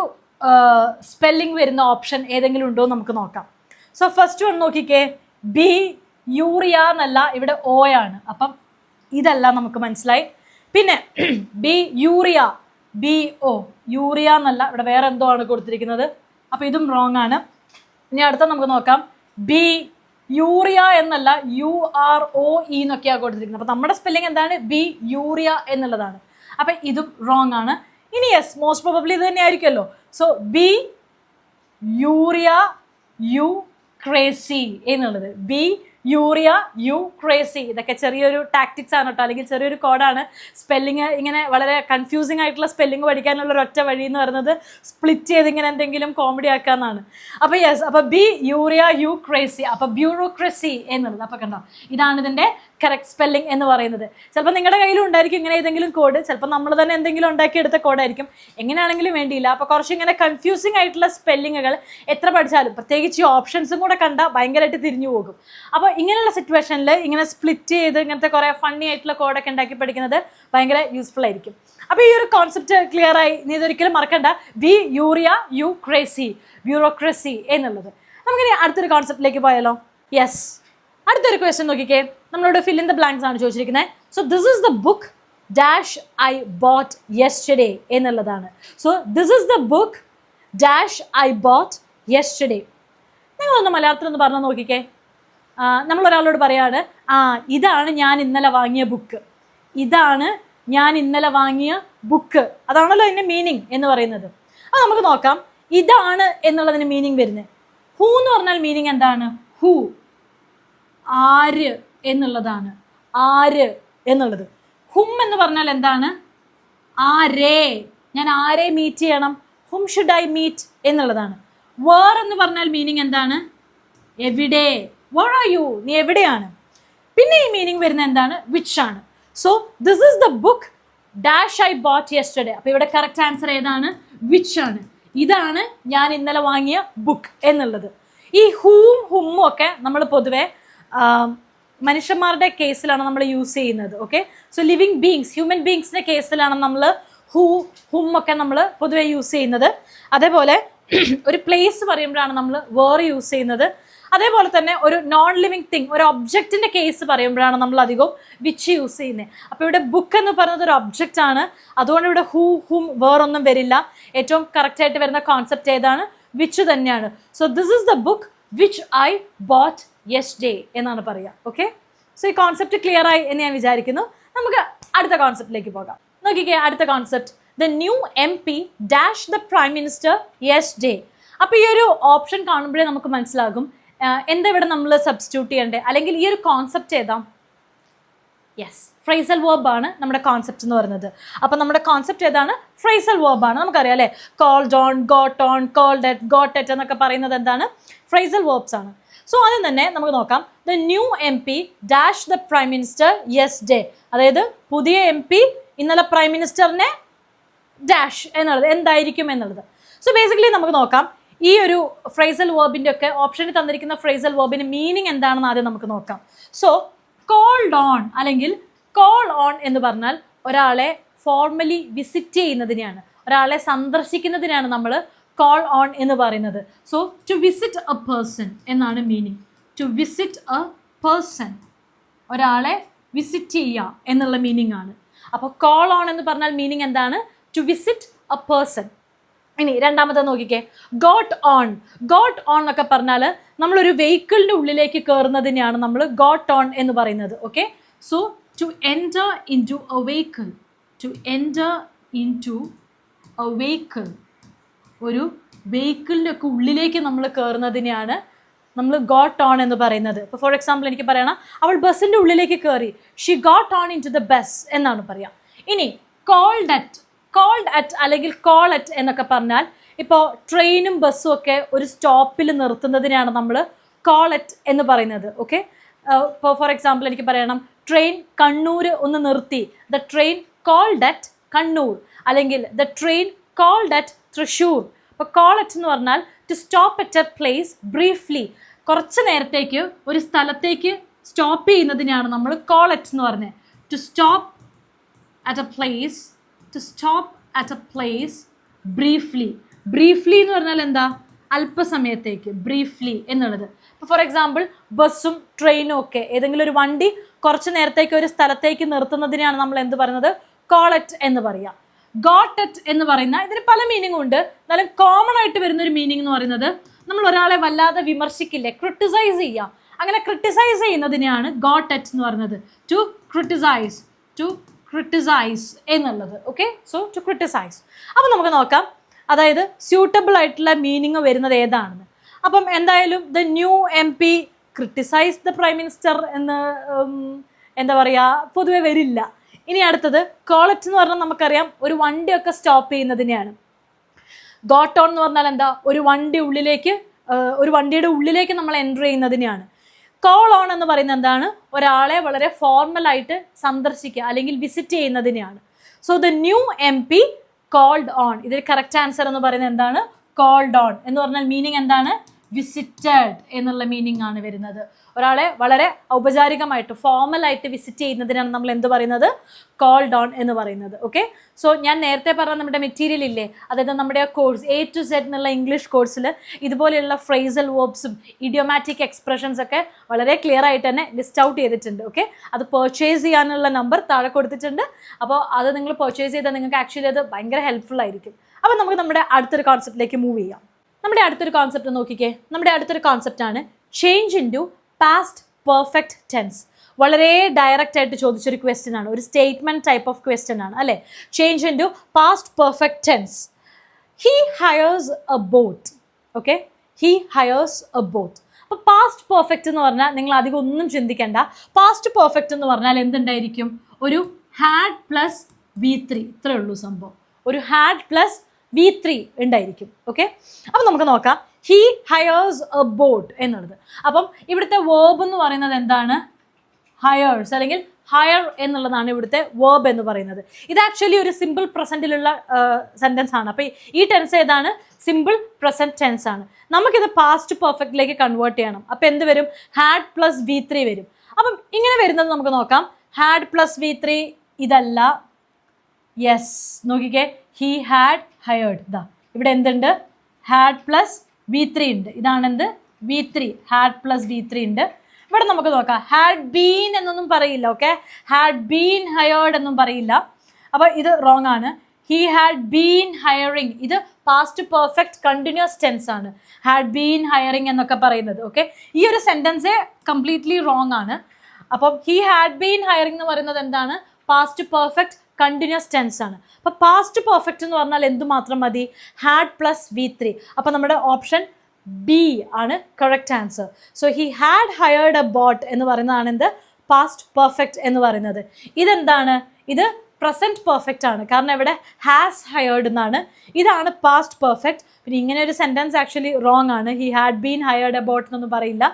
സ്പെല്ലിംഗ് വരുന്ന ഓപ്ഷൻ ഏതെങ്കിലും ഉണ്ടോ നമുക്ക് നോക്കാം. സോ ഫസ്റ്റ് വൺ നോക്കിക്കേ. ബി യൂറിയ എന്നല്ല ഇവിടെ ഓ ആണ്. അപ്പം ഇതല്ല നമുക്ക് മനസ്സിലായി. പിന്നെ B urea B O urea എന്നല്ല ഇവിടെ വേറെ എന്തോ ആണ് കൊടുത്തിരിക്കുന്നത്? അപ്പോൾ ഇതും റോങ് ആണ്. ഇനി അടുത്ത നമുക്ക് നോക്കാം. ബി യൂറിയ എന്നല്ല യു ആർ ഒ ഇ എന്നൊക്കെയാണ് കൊടുത്തിരിക്കുന്നത്. അപ്പോൾ നമ്മുടെ സ്പെല്ലിംഗ് എന്താണ്? ബി യൂറിയ എന്നുള്ളതാണ്. അപ്പം ഇതും റോങ് ആണ്. ഇനി യെസ് മോസ്റ്റ് പ്രോബബ്ലി ഇത് തന്നെ ആയിരിക്കുമല്ലോ so B urea U crazy എന്നുള്ളത്. B urea U crazy. ഇതൊക്കെ ചെറിയൊരു ടാക്ടിക്സ് ആണ് കേട്ടോ അല്ലെങ്കിൽ ചെറിയൊരു കോഡാണ്. സ്പെല്ലിങ് ഇങ്ങനെ വളരെ കൺഫ്യൂസിങ് ആയിട്ടുള്ള സ്പെല്ലിംഗ് പഠിക്കാനുള്ള ഒരു ഒറ്റ വഴി എന്ന് പറയുന്നത് സ്പ്ലിറ്റ് ചെയ്ത് ഇങ്ങനെ എന്തെങ്കിലും കോമഡി ആക്കാന്നാണ്. അപ്പോൾ യെസ് അപ്പോൾ ബി യൂറിയ യു ക്രേസി. അപ്പോൾ ബ്യൂറോക്രസി എന്നുള്ളത്. അപ്പോൾ കണ്ടോ? ഇതാണ് ഇതിന്റെ കറക്റ്റ് സ്പെല്ലിംഗ് എന്ന് പറയുന്നത്. ചിലപ്പോൾ നിങ്ങളുടെ കയ്യിലും ഉണ്ടായിരിക്കും ഇങ്ങനെ ഏതെങ്കിലും കോഡ് ചിലപ്പോൾ നമ്മൾ തന്നെ എന്തെങ്കിലും ഉണ്ടാക്കിയെടുത്ത കോഡായിരിക്കും എങ്ങനെയാണെങ്കിലും വേണ്ടിയില്ല. അപ്പോൾ കുറച്ച് ഇങ്ങനെ കൺഫ്യൂസിങ് ആയിട്ടുള്ള സ്പെല്ലിങ്ങുകൾ എത്ര പഠിച്ചാലും പ്രത്യേകിച്ച് ഈ ഓപ്ഷൻസും കൂടെ കണ്ടാൽ ഭയങ്കരമായിട്ട് തിരിഞ്ഞു പോകും. അപ്പോൾ ഇങ്ങനെയുള്ള സിറ്റുവേഷനിൽ ഇങ്ങനെ സ്പ്ലിറ്റ് ചെയ്ത് ഇങ്ങനത്തെ കുറേ ഫണ്ണി ആയിട്ടുള്ള കോഡൊക്കെ ഉണ്ടാക്കി പഠിക്കുന്നത് ഭയങ്കര യൂസ്ഫുൾ ആയിരിക്കും. അപ്പോൾ ഈ ഒരു കോൺസെപ്റ്റ് ക്ലിയർ ആയി. നീ ഇതൊരിക്കലും മറക്കണ്ട. B urea U crazy bureaucracy എന്നുള്ളത്. നമുക്കിനി അടുത്തൊരു കോൺസെപ്റ്റിലേക്ക് പോയാലോ? യെസ് അടുത്തൊരു ക്വസ്റ്റ്യൻ നോക്കിക്കേ. നമ്മളോട് ഫിൽ ഇൻ ദ ബ്ലാങ്ക്സ് ആണ് ചോദിച്ചിരിക്കുന്നത് so this is the book dash I bought yesterday എന്നുള്ളതാണ്. So this is the book dash I bought yesterday നിങ്ങളൊന്ന് മലയാളത്തിൽ ഒന്ന് പറഞ്ഞു നോക്കിക്കേ. നമ്മളൊരാളോട് പറയാണ് ആ ഇതാണ് ഞാൻ ഇന്നലെ വാങ്ങിയ ബുക്ക് ഇതാണ് ഞാൻ ഇന്നലെ വാങ്ങിയ ബുക്ക് അതാണല്ലോ അതിന്റെ മീനിങ് എന്ന് പറയുന്നത്. അത് നമുക്ക് നോക്കാം. ഇതാണ് എന്നുള്ളതിന് മീനിങ് വരുന്നത് ഹൂ എന്ന് പറഞ്ഞാൽ മീനിങ് എന്താണ്? ഹൂ ആര്? എന്നുള്ളതാണ്. ആര് എന്നുള്ളത്. ഹും എന്ന് പറഞ്ഞാൽ എന്താണ്? ആരേ. ഞാൻ ആരെ മീറ്റ് ചെയ്യണം? ഹും ഷുഡ് ഐ മീറ്റ് എന്നുള്ളതാണ്. വേർ എന്ന് പറഞ്ഞാൽ മീനിങ് എന്താണ്? എവിടെ. വേർ ആർ യു നീ എവിടെയാണ്? പിന്നെ ഈ മീനിങ് വരുന്ന എന്താണ്? വിച്ച് ആണ്. So this is the book dash I bought yesterday അപ്പോൾ ഇവിടെ കറക്റ്റ് ആൻസർ ഏതാണ്? വിച്ച് ആണ്. ഇതാണ് ഞാൻ ഇന്നലെ വാങ്ങിയ ബുക്ക് എന്നുള്ളത്. ഈ ഹൂം ഹുമ്മും ഒക്കെ നമ്മൾ പൊതുവെ മനുഷ്യന്മാരുടെ കേസിലാണ് നമ്മൾ യൂസ് ചെയ്യുന്നത് okay so living beings human ബീങ്സിന്റെ കേസിലാണ് നമ്മൾ ഹൂ ഹും ഒക്കെ നമ്മൾ പൊതുവെ യൂസ് ചെയ്യുന്നത്. അതേപോലെ [CLEARS THROAT] ഒരു പ്ലേസ് പറയുമ്പോഴാണ് നമ്മൾ വേർ യൂസ് ചെയ്യുന്നത്. അതേപോലെ തന്നെ ഒരു നോൺ ലിവിങ് തിങ് ഒരു ഒബ്ജക്റ്റിന്റെ കേസ് പറയുമ്പോഴാണ് നമ്മൾ അധികവും വിച്ച് യൂസ് ചെയ്യുന്നത്. അപ്പോൾ ഇവിടെ ബുക്ക് എന്ന് പറയുന്നത് ഒരു ഒബ്ജക്റ്റ് ആണ്. അതുകൊണ്ട് ഇവിടെ ഹൂ ഹും വേറൊന്നും വരില്ല. ഏറ്റവും കറക്റ്റായിട്ട് വരുന്ന കോൺസെപ്റ്റ് ഏതാണ്? വിച്ച് തന്നെയാണ്. So this is the book which I bought yesterday എന്നാണ് പറയുക ഓക്കെ സോ ഈ കോൺസെപ്റ്റ് ക്ലിയർ ആയി എന്ന് ഞാൻ വിചാരിക്കുന്നു. നമുക്ക് അടുത്ത കോൺസെപ്റ്റിലേക്ക് പോകാം. നോക്കിക്കേ അടുത്ത concept the new M P dash the prime minister yesterday അപ്പോൾ ഈ ഒരു ഓപ്ഷൻ കാണുമ്പോഴേ നമുക്ക് മനസ്സിലാകും എന്താ ഇവിടെ നമ്മൾ സബ്സ്റ്റിറ്റ്യൂട്ട് ചെയ്യേണ്ടത് അല്ലെങ്കിൽ ഈ ഒരു കോൺസെപ്റ്റ് ഏതാ? യെസ് ഫ്രൈസൽ വേർബ് ആണ് നമ്മുടെ കോൺസെപ്റ്റ് എന്ന് പറയുന്നത്. അപ്പോൾ നമ്മുടെ കോൺസെപ്റ്റ് ഏതാണ്? ഫ്രൈസൽ വേർബ് ആണ്. നമുക്കറിയാം അല്ലേ? Called on got on called at got at എന്നൊക്കെ പറയുന്നത് എന്താണ്? ഫ്രൈസൽ വേർബ്സ് ആണ്. സോ ആദ്യം തന്നെ നമുക്ക് നോക്കാം. The new M P dash the prime minister yesterday അതായത് പുതിയ എം പി ഇന്നലെ പ്രൈം മിനിസ്റ്ററിനെ ഡാഷ് എന്നുള്ളത് എന്തായിരിക്കും എന്നുള്ളത്. സോ ബേസിക്കലി നമുക്ക് നോക്കാം. ഈ ഒരു ഫ്രൈസൽ വേർബിന്റെ ഒക്കെ ഓപ്ഷനിൽ തന്നിരിക്കുന്ന ഫ്രൈസൽ വേർബിന് മീനിങ് എന്താണെന്ന് ആദ്യം നമുക്ക് നോക്കാം. സോ കോൾഡ് ഓൺ അല്ലെങ്കിൽ കോൾ ഓൺ എന്ന് പറഞ്ഞാൽ ഒരാളെ ഫോർമലി വിസിറ്റ് ചെയ്യുന്നതിനെയാണ്. ഒരാളെ സന്ദർശിക്കുന്നതിനാണ് നമ്മൾ കോൾ ഓൺ എന്ന് പറയുന്നത്. So to visit a person എന്നാണ് meaning to visit a person ഒരാളെ വിസിറ്റ് ചെയ്യുക എന്നുള്ള മീനിങ് ആണ്. അപ്പോൾ കോൾ ഓൺ എന്ന് പറഞ്ഞാൽ മീനിങ് എന്താണ്? ടു വിസിറ്റ് എ പേഴ്സൺ ഇനി രണ്ടാമത്തെ നോക്കിക്കേ. ഗോട്ട് ഓൺ ഗോട്ട് ഓൺ എന്നൊക്കെ പറഞ്ഞാൽ നമ്മളൊരു വെഹിക്കിളിന്റെ ഉള്ളിലേക്ക് കയറുന്നതിനെയാണ് നമ്മൾ ഗോട്ട് ഓൺ എന്ന് പറയുന്നത്. Okay so to enter into a vehicle to enter into a vehicle ഒരു വെഹിക്കിളിന്റെ ഒക്കെ ഉള്ളിലേക്ക് നമ്മൾ കയറുന്നതിനെയാണ് നമ്മൾ ഗോട്ട് ഓൺ എന്ന് പറയുന്നത്. ഇപ്പോൾ ഫോർ എക്സാമ്പിൾ എനിക്ക് പറയണം അവൾ ബസ്സിന്റെ ഉള്ളിലേക്ക് കയറി she got on into the bus എന്നാണ് പറയാം. ഇനി കോൾഡ് അറ്റ് കോൾഡ് അറ്റ് അല്ലെങ്കിൽ കോൾ അറ്റ് എന്നൊക്കെ പറഞ്ഞാൽ ഇപ്പോൾ ട്രെയിനും ബസ്സും ഒക്കെ ഒരു സ്റ്റോപ്പിൽ നിർത്തുന്നതിനാണ് നമ്മൾ കോൾ അറ്റ് എന്ന് പറയുന്നത്. ഓക്കെ ഇപ്പോൾ ഫോർ എക്സാമ്പിൾ എനിക്ക് പറയണം ട്രെയിൻ കണ്ണൂർ ഒന്ന് നിർത്തി. The train called at Kannur. അല്ലെങ്കിൽ the train called at Thrissur. അപ്പോൾ കോൾ അറ്റ് എന്ന് പറഞ്ഞാൽ to stop at a place briefly കുറച്ച് നേരത്തേക്ക് ഒരു സ്ഥലത്തേക്ക് സ്റ്റോപ്പ് ചെയ്യുന്നതിനാണ് നമ്മൾ കോൾ അറ്റ് എന്ന് പറഞ്ഞത് to stop at a place to stop at a place briefly briefly എന്ന് പറഞ്ഞാൽ എന്താ? അല്പസമയത്തേക്ക് ബ്രീഫ്ലി എന്നുള്ളത്. ഇപ്പോൾ ഫോർ എക്സാമ്പിൾ ബസ്സും ട്രെയിനും ഒക്കെ. ഏതെങ്കിലും ഒരു വണ്ടി കുറച്ച് നേരത്തേക്ക് ഒരു സ്ഥലത്തേക്ക് നിർത്തുന്നതിനാണ് നമ്മൾ എന്ത് പറയുന്നത്? കോളറ്റ് എന്ന് പറയുക. ഗോട്ടറ്റ് എന്ന് പറയുന്ന ഇതിന് പല മീനിങ്ങും ഉണ്ട്. എന്നാലും കോമൺ ആയിട്ട് വരുന്ന ഒരു മീനിങ് എന്ന് പറയുന്നത് നമ്മൾ ഒരാളെ വല്ലാതെ വിമർശിക്കില്ലേ? ക്രിട്ടിസൈസ് ചെയ്യാം. അങ്ങനെ ക്രിട്ടിസൈസ് ചെയ്യുന്നതിനെയാണ് ഗോട്ടറ്റ് എന്ന് പറയുന്നത്. ടു ക്രിട്ടിസൈസ് ടു ക്രിട്ടിസൈസ് എന്നുള്ളത്. ഓക്കെ സോ ടു ക്രിട്ടിസൈസ് അപ്പം നമുക്ക് നോക്കാം. അതായത് സ്യൂട്ടബിൾ ആയിട്ടുള്ള മീനിങ് വരുന്നത് ഏതാണെന്ന്. അപ്പം എന്തായാലും the new M P criticise the prime minister എന്ന് എന്താ പറയുക പൊതുവെ വരില്ല. ഇനി അടുത്തത് കോളറ്റ് എന്ന് പറഞ്ഞാൽ നമുക്കറിയാം ഒരു വണ്ടിയൊക്കെ സ്റ്റോപ്പ് ചെയ്യുന്നതിനെയാണ്. ഗോട്ടോൺ എന്ന് പറഞ്ഞാൽ എന്താ? ഒരു വണ്ടി ഉള്ളിലേക്ക് ഒരു വണ്ടിയുടെ ഉള്ളിലേക്ക് നമ്മൾ എന്റർ ചെയ്യുന്നതിനെയാണ്. കോൾ ഓൺ എന്ന് പറയുന്നത് എന്താണ്? ഒരാളെ വളരെ ഫോർമലായിട്ട് സന്ദർശിക്കുക അല്ലെങ്കിൽ visit ചെയ്യുന്നതിനെയാണ്. So the new M P called on ഇതിൽ കറക്റ്റ് ആൻസർ എന്ന് പറയുന്നത് എന്താണ്? കോൾഡ് ഓൺ എന്ന് പറഞ്ഞാൽ മീനിങ് എന്താണ്? വിസിറ്റഡ് എന്നുള്ള മീനിങ് ആണ് വരുന്നത്. ഒരാളെ വളരെ ഔപചാരികമായിട്ട് ഫോർമലായിട്ട് വിസിറ്റ് ചെയ്യുന്നതിനാണ് നമ്മൾ എന്ത് പറയുന്നത്? കോൾ ഓൺ എന്ന് പറയുന്നത്. ഓക്കെ സോ ഞാൻ നേരത്തെ പറഞ്ഞ നമ്മുടെ മെറ്റീരിയൽ ഇല്ലേ? അതായത് നമ്മുടെ ആ കോഴ്സ് എ ടു സെഡ് എന്നുള്ള ഇംഗ്ലീഷ് കോഴ്സിൽ ഇതുപോലെയുള്ള ഫ്രൈസൽ വേർബ്സും ഇഡിയോമാറ്റിക് എക്സ്പ്രഷൻസ് ഒക്കെ വളരെ ക്ലിയർ ആയിട്ട് തന്നെ ലിസ്റ്റ് ഔട്ട് ചെയ്തിട്ടുണ്ട്. ഓക്കെ അത് പർച്ചേസ് ചെയ്യാനുള്ള നമ്പർ താഴെ കൊടുത്തിട്ടുണ്ട്. അപ്പോൾ അത് നിങ്ങൾ പർച്ചേസ് ചെയ്താൽ നിങ്ങൾക്ക് ആക്ച്വലി അത് ഭയങ്കര ഹെൽപ്ഫുൾ ആയിരിക്കും. അപ്പോൾ നമുക്ക് നമ്മുടെ അടുത്തൊരു കോൺസെപ്റ്റിലേക്ക് മൂവ് ചെയ്യാം. നമ്മുടെ അടുത്തൊരു കോൺസെപ്റ്റ് നോക്കിക്കേ. നമ്മുടെ അടുത്തൊരു കോൺസെപ്റ്റ് ആണ് change into past perfect tense വളരെ ഡയറക്റ്റ് ആയിട്ട് ചോദിച്ചൊരു ക്വസ്റ്റ്യൻ ആണ്. ഒരു സ്റ്റേറ്റ്മെന്റ് ടൈപ്പ് ഓഫ് ക്വസ്റ്റ്യൻ ആണ് അല്ലേ? Change into past perfect tense he hires a boat okay he hires a boat അപ്പോൾ പാസ്റ്റ് പെർഫെക്റ്റ് എന്ന് പറഞ്ഞാൽ നിങ്ങൾ അധികം ഒന്നും ചിന്തിക്കേണ്ട. പാസ്റ്റ് പെർഫെക്റ്റ് എന്ന് പറഞ്ഞാൽ എന്തുണ്ടായിരിക്കും? ഒരു ഹാഡ് പ്ലസ് വി ത്രീ ഇത്രേ ഉള്ളൂ സംഭവം. ഒരു ഹാഡ് പ്ലസ് വി ത്രീ ഉണ്ടായിരിക്കും ഓക്കെ അപ്പം നമുക്ക് നോക്കാം. ഹി ഹയേഴ്സ് എ ബോട്ട് എന്നുള്ളത്. അപ്പം ഇവിടുത്തെ വേർബ് എന്ന് പറയുന്നത് എന്താണ്? ഹയേഴ്സ് അല്ലെങ്കിൽ ഹയർ എന്നുള്ളതാണ് ഇവിടുത്തെ വേർബ് എന്ന് പറയുന്നത്. ഇത് ആക്ച്വലി ഒരു സിമ്പിൾ പ്രസന്റിലുള്ള സെന്റൻസ് ആണ്. അപ്പോൾ ഈ ടെൻസ് ഏതാണ്? സിമ്പിൾ പ്രസന്റ് ടെൻസ് ആണ്. നമുക്കിത് പാസ്റ്റ് പെർഫെക്റ്റിലേക്ക് കൺവേർട്ട് ചെയ്യണം. അപ്പോൾ എന്ത് വരും? ഹാഡ് പ്ലസ് വി ത്രീ വരും. അപ്പം ഇങ്ങനെ വരുന്നത് നമുക്ക് നോക്കാം. ഹാഡ് പ്ലസ് വി ത്രീ ഇതല്ല യെസ് നോക്കിക്കേ. ഹി ഹാഡ് ഹയേർഡ് ഇതാ ഇവിടെ എന്തുണ്ട്? ഹാഡ് പ്ലസ് വി ത്രീ ഉണ്ട്. ഇതാണെന്ത്? V three had plus V three ഉണ്ട്. ഇവിടെ നമുക്ക് നോക്കാം. ഹാഡ് ബീൻ എന്നൊന്നും പറയില്ല ഓക്കെ ഹാഡ് ബീൻ ഹയേർഡ് എന്നും പറയില്ല. അപ്പോൾ ഇത് റോങ് ആണ്. ഹി ഹാഡ് ബീൻ ഹയറിങ് ഇത് പാസ്റ്റ് പെർഫെക്റ്റ് കണ്ടിന്യൂസ് ടെൻസ് ആണ്. ഹാഡ് ബീൻ ഹയറിങ് എന്നൊക്കെ പറയുന്നത് ഓക്കെ ഈ ഒരു സെന്റൻസേ കംപ്ലീറ്റ്ലി റോങ് ആണ്. അപ്പം ഹി ഹാഡ് ബീൻ ഹയറിംഗ് എന്ന് പറയുന്നത് എന്താണ്? പാസ്റ്റ് പെർഫെക്റ്റ് കണ്ടിന്യൂസ് ടെൻസ് ആണ്. അപ്പോൾ പാസ്റ്റ് പെർഫെക്റ്റ് എന്ന് പറഞ്ഞാൽ എന്തുമാത്രം മതി? ഹാഡ് പ്ലസ് വി ത്രീ അപ്പോൾ നമ്മുടെ ഓപ്ഷൻ ബി ആണ് correct answer so he had hired a boat എന്ന് പറയുന്നതാണ് എന്ത്? പാസ്റ്റ് പെർഫെക്റ്റ് എന്ന് പറയുന്നത്. ഇതെന്താണ്? ഇത് പ്രസന്റ് പെർഫെക്റ്റ് ആണ്. കാരണം ഇവിടെ ഹാസ് ഹയർഡ് എന്നാണ്. ഇതാണ് പാസ്റ്റ് പെർഫെക്റ്റ് പിന്നെ ഇങ്ങനെ ഒരു സെന്റൻസ് ആക്ച്വലി റോങ് ആണ്. He had been hired about എന്നൊന്നും പറയില്ല.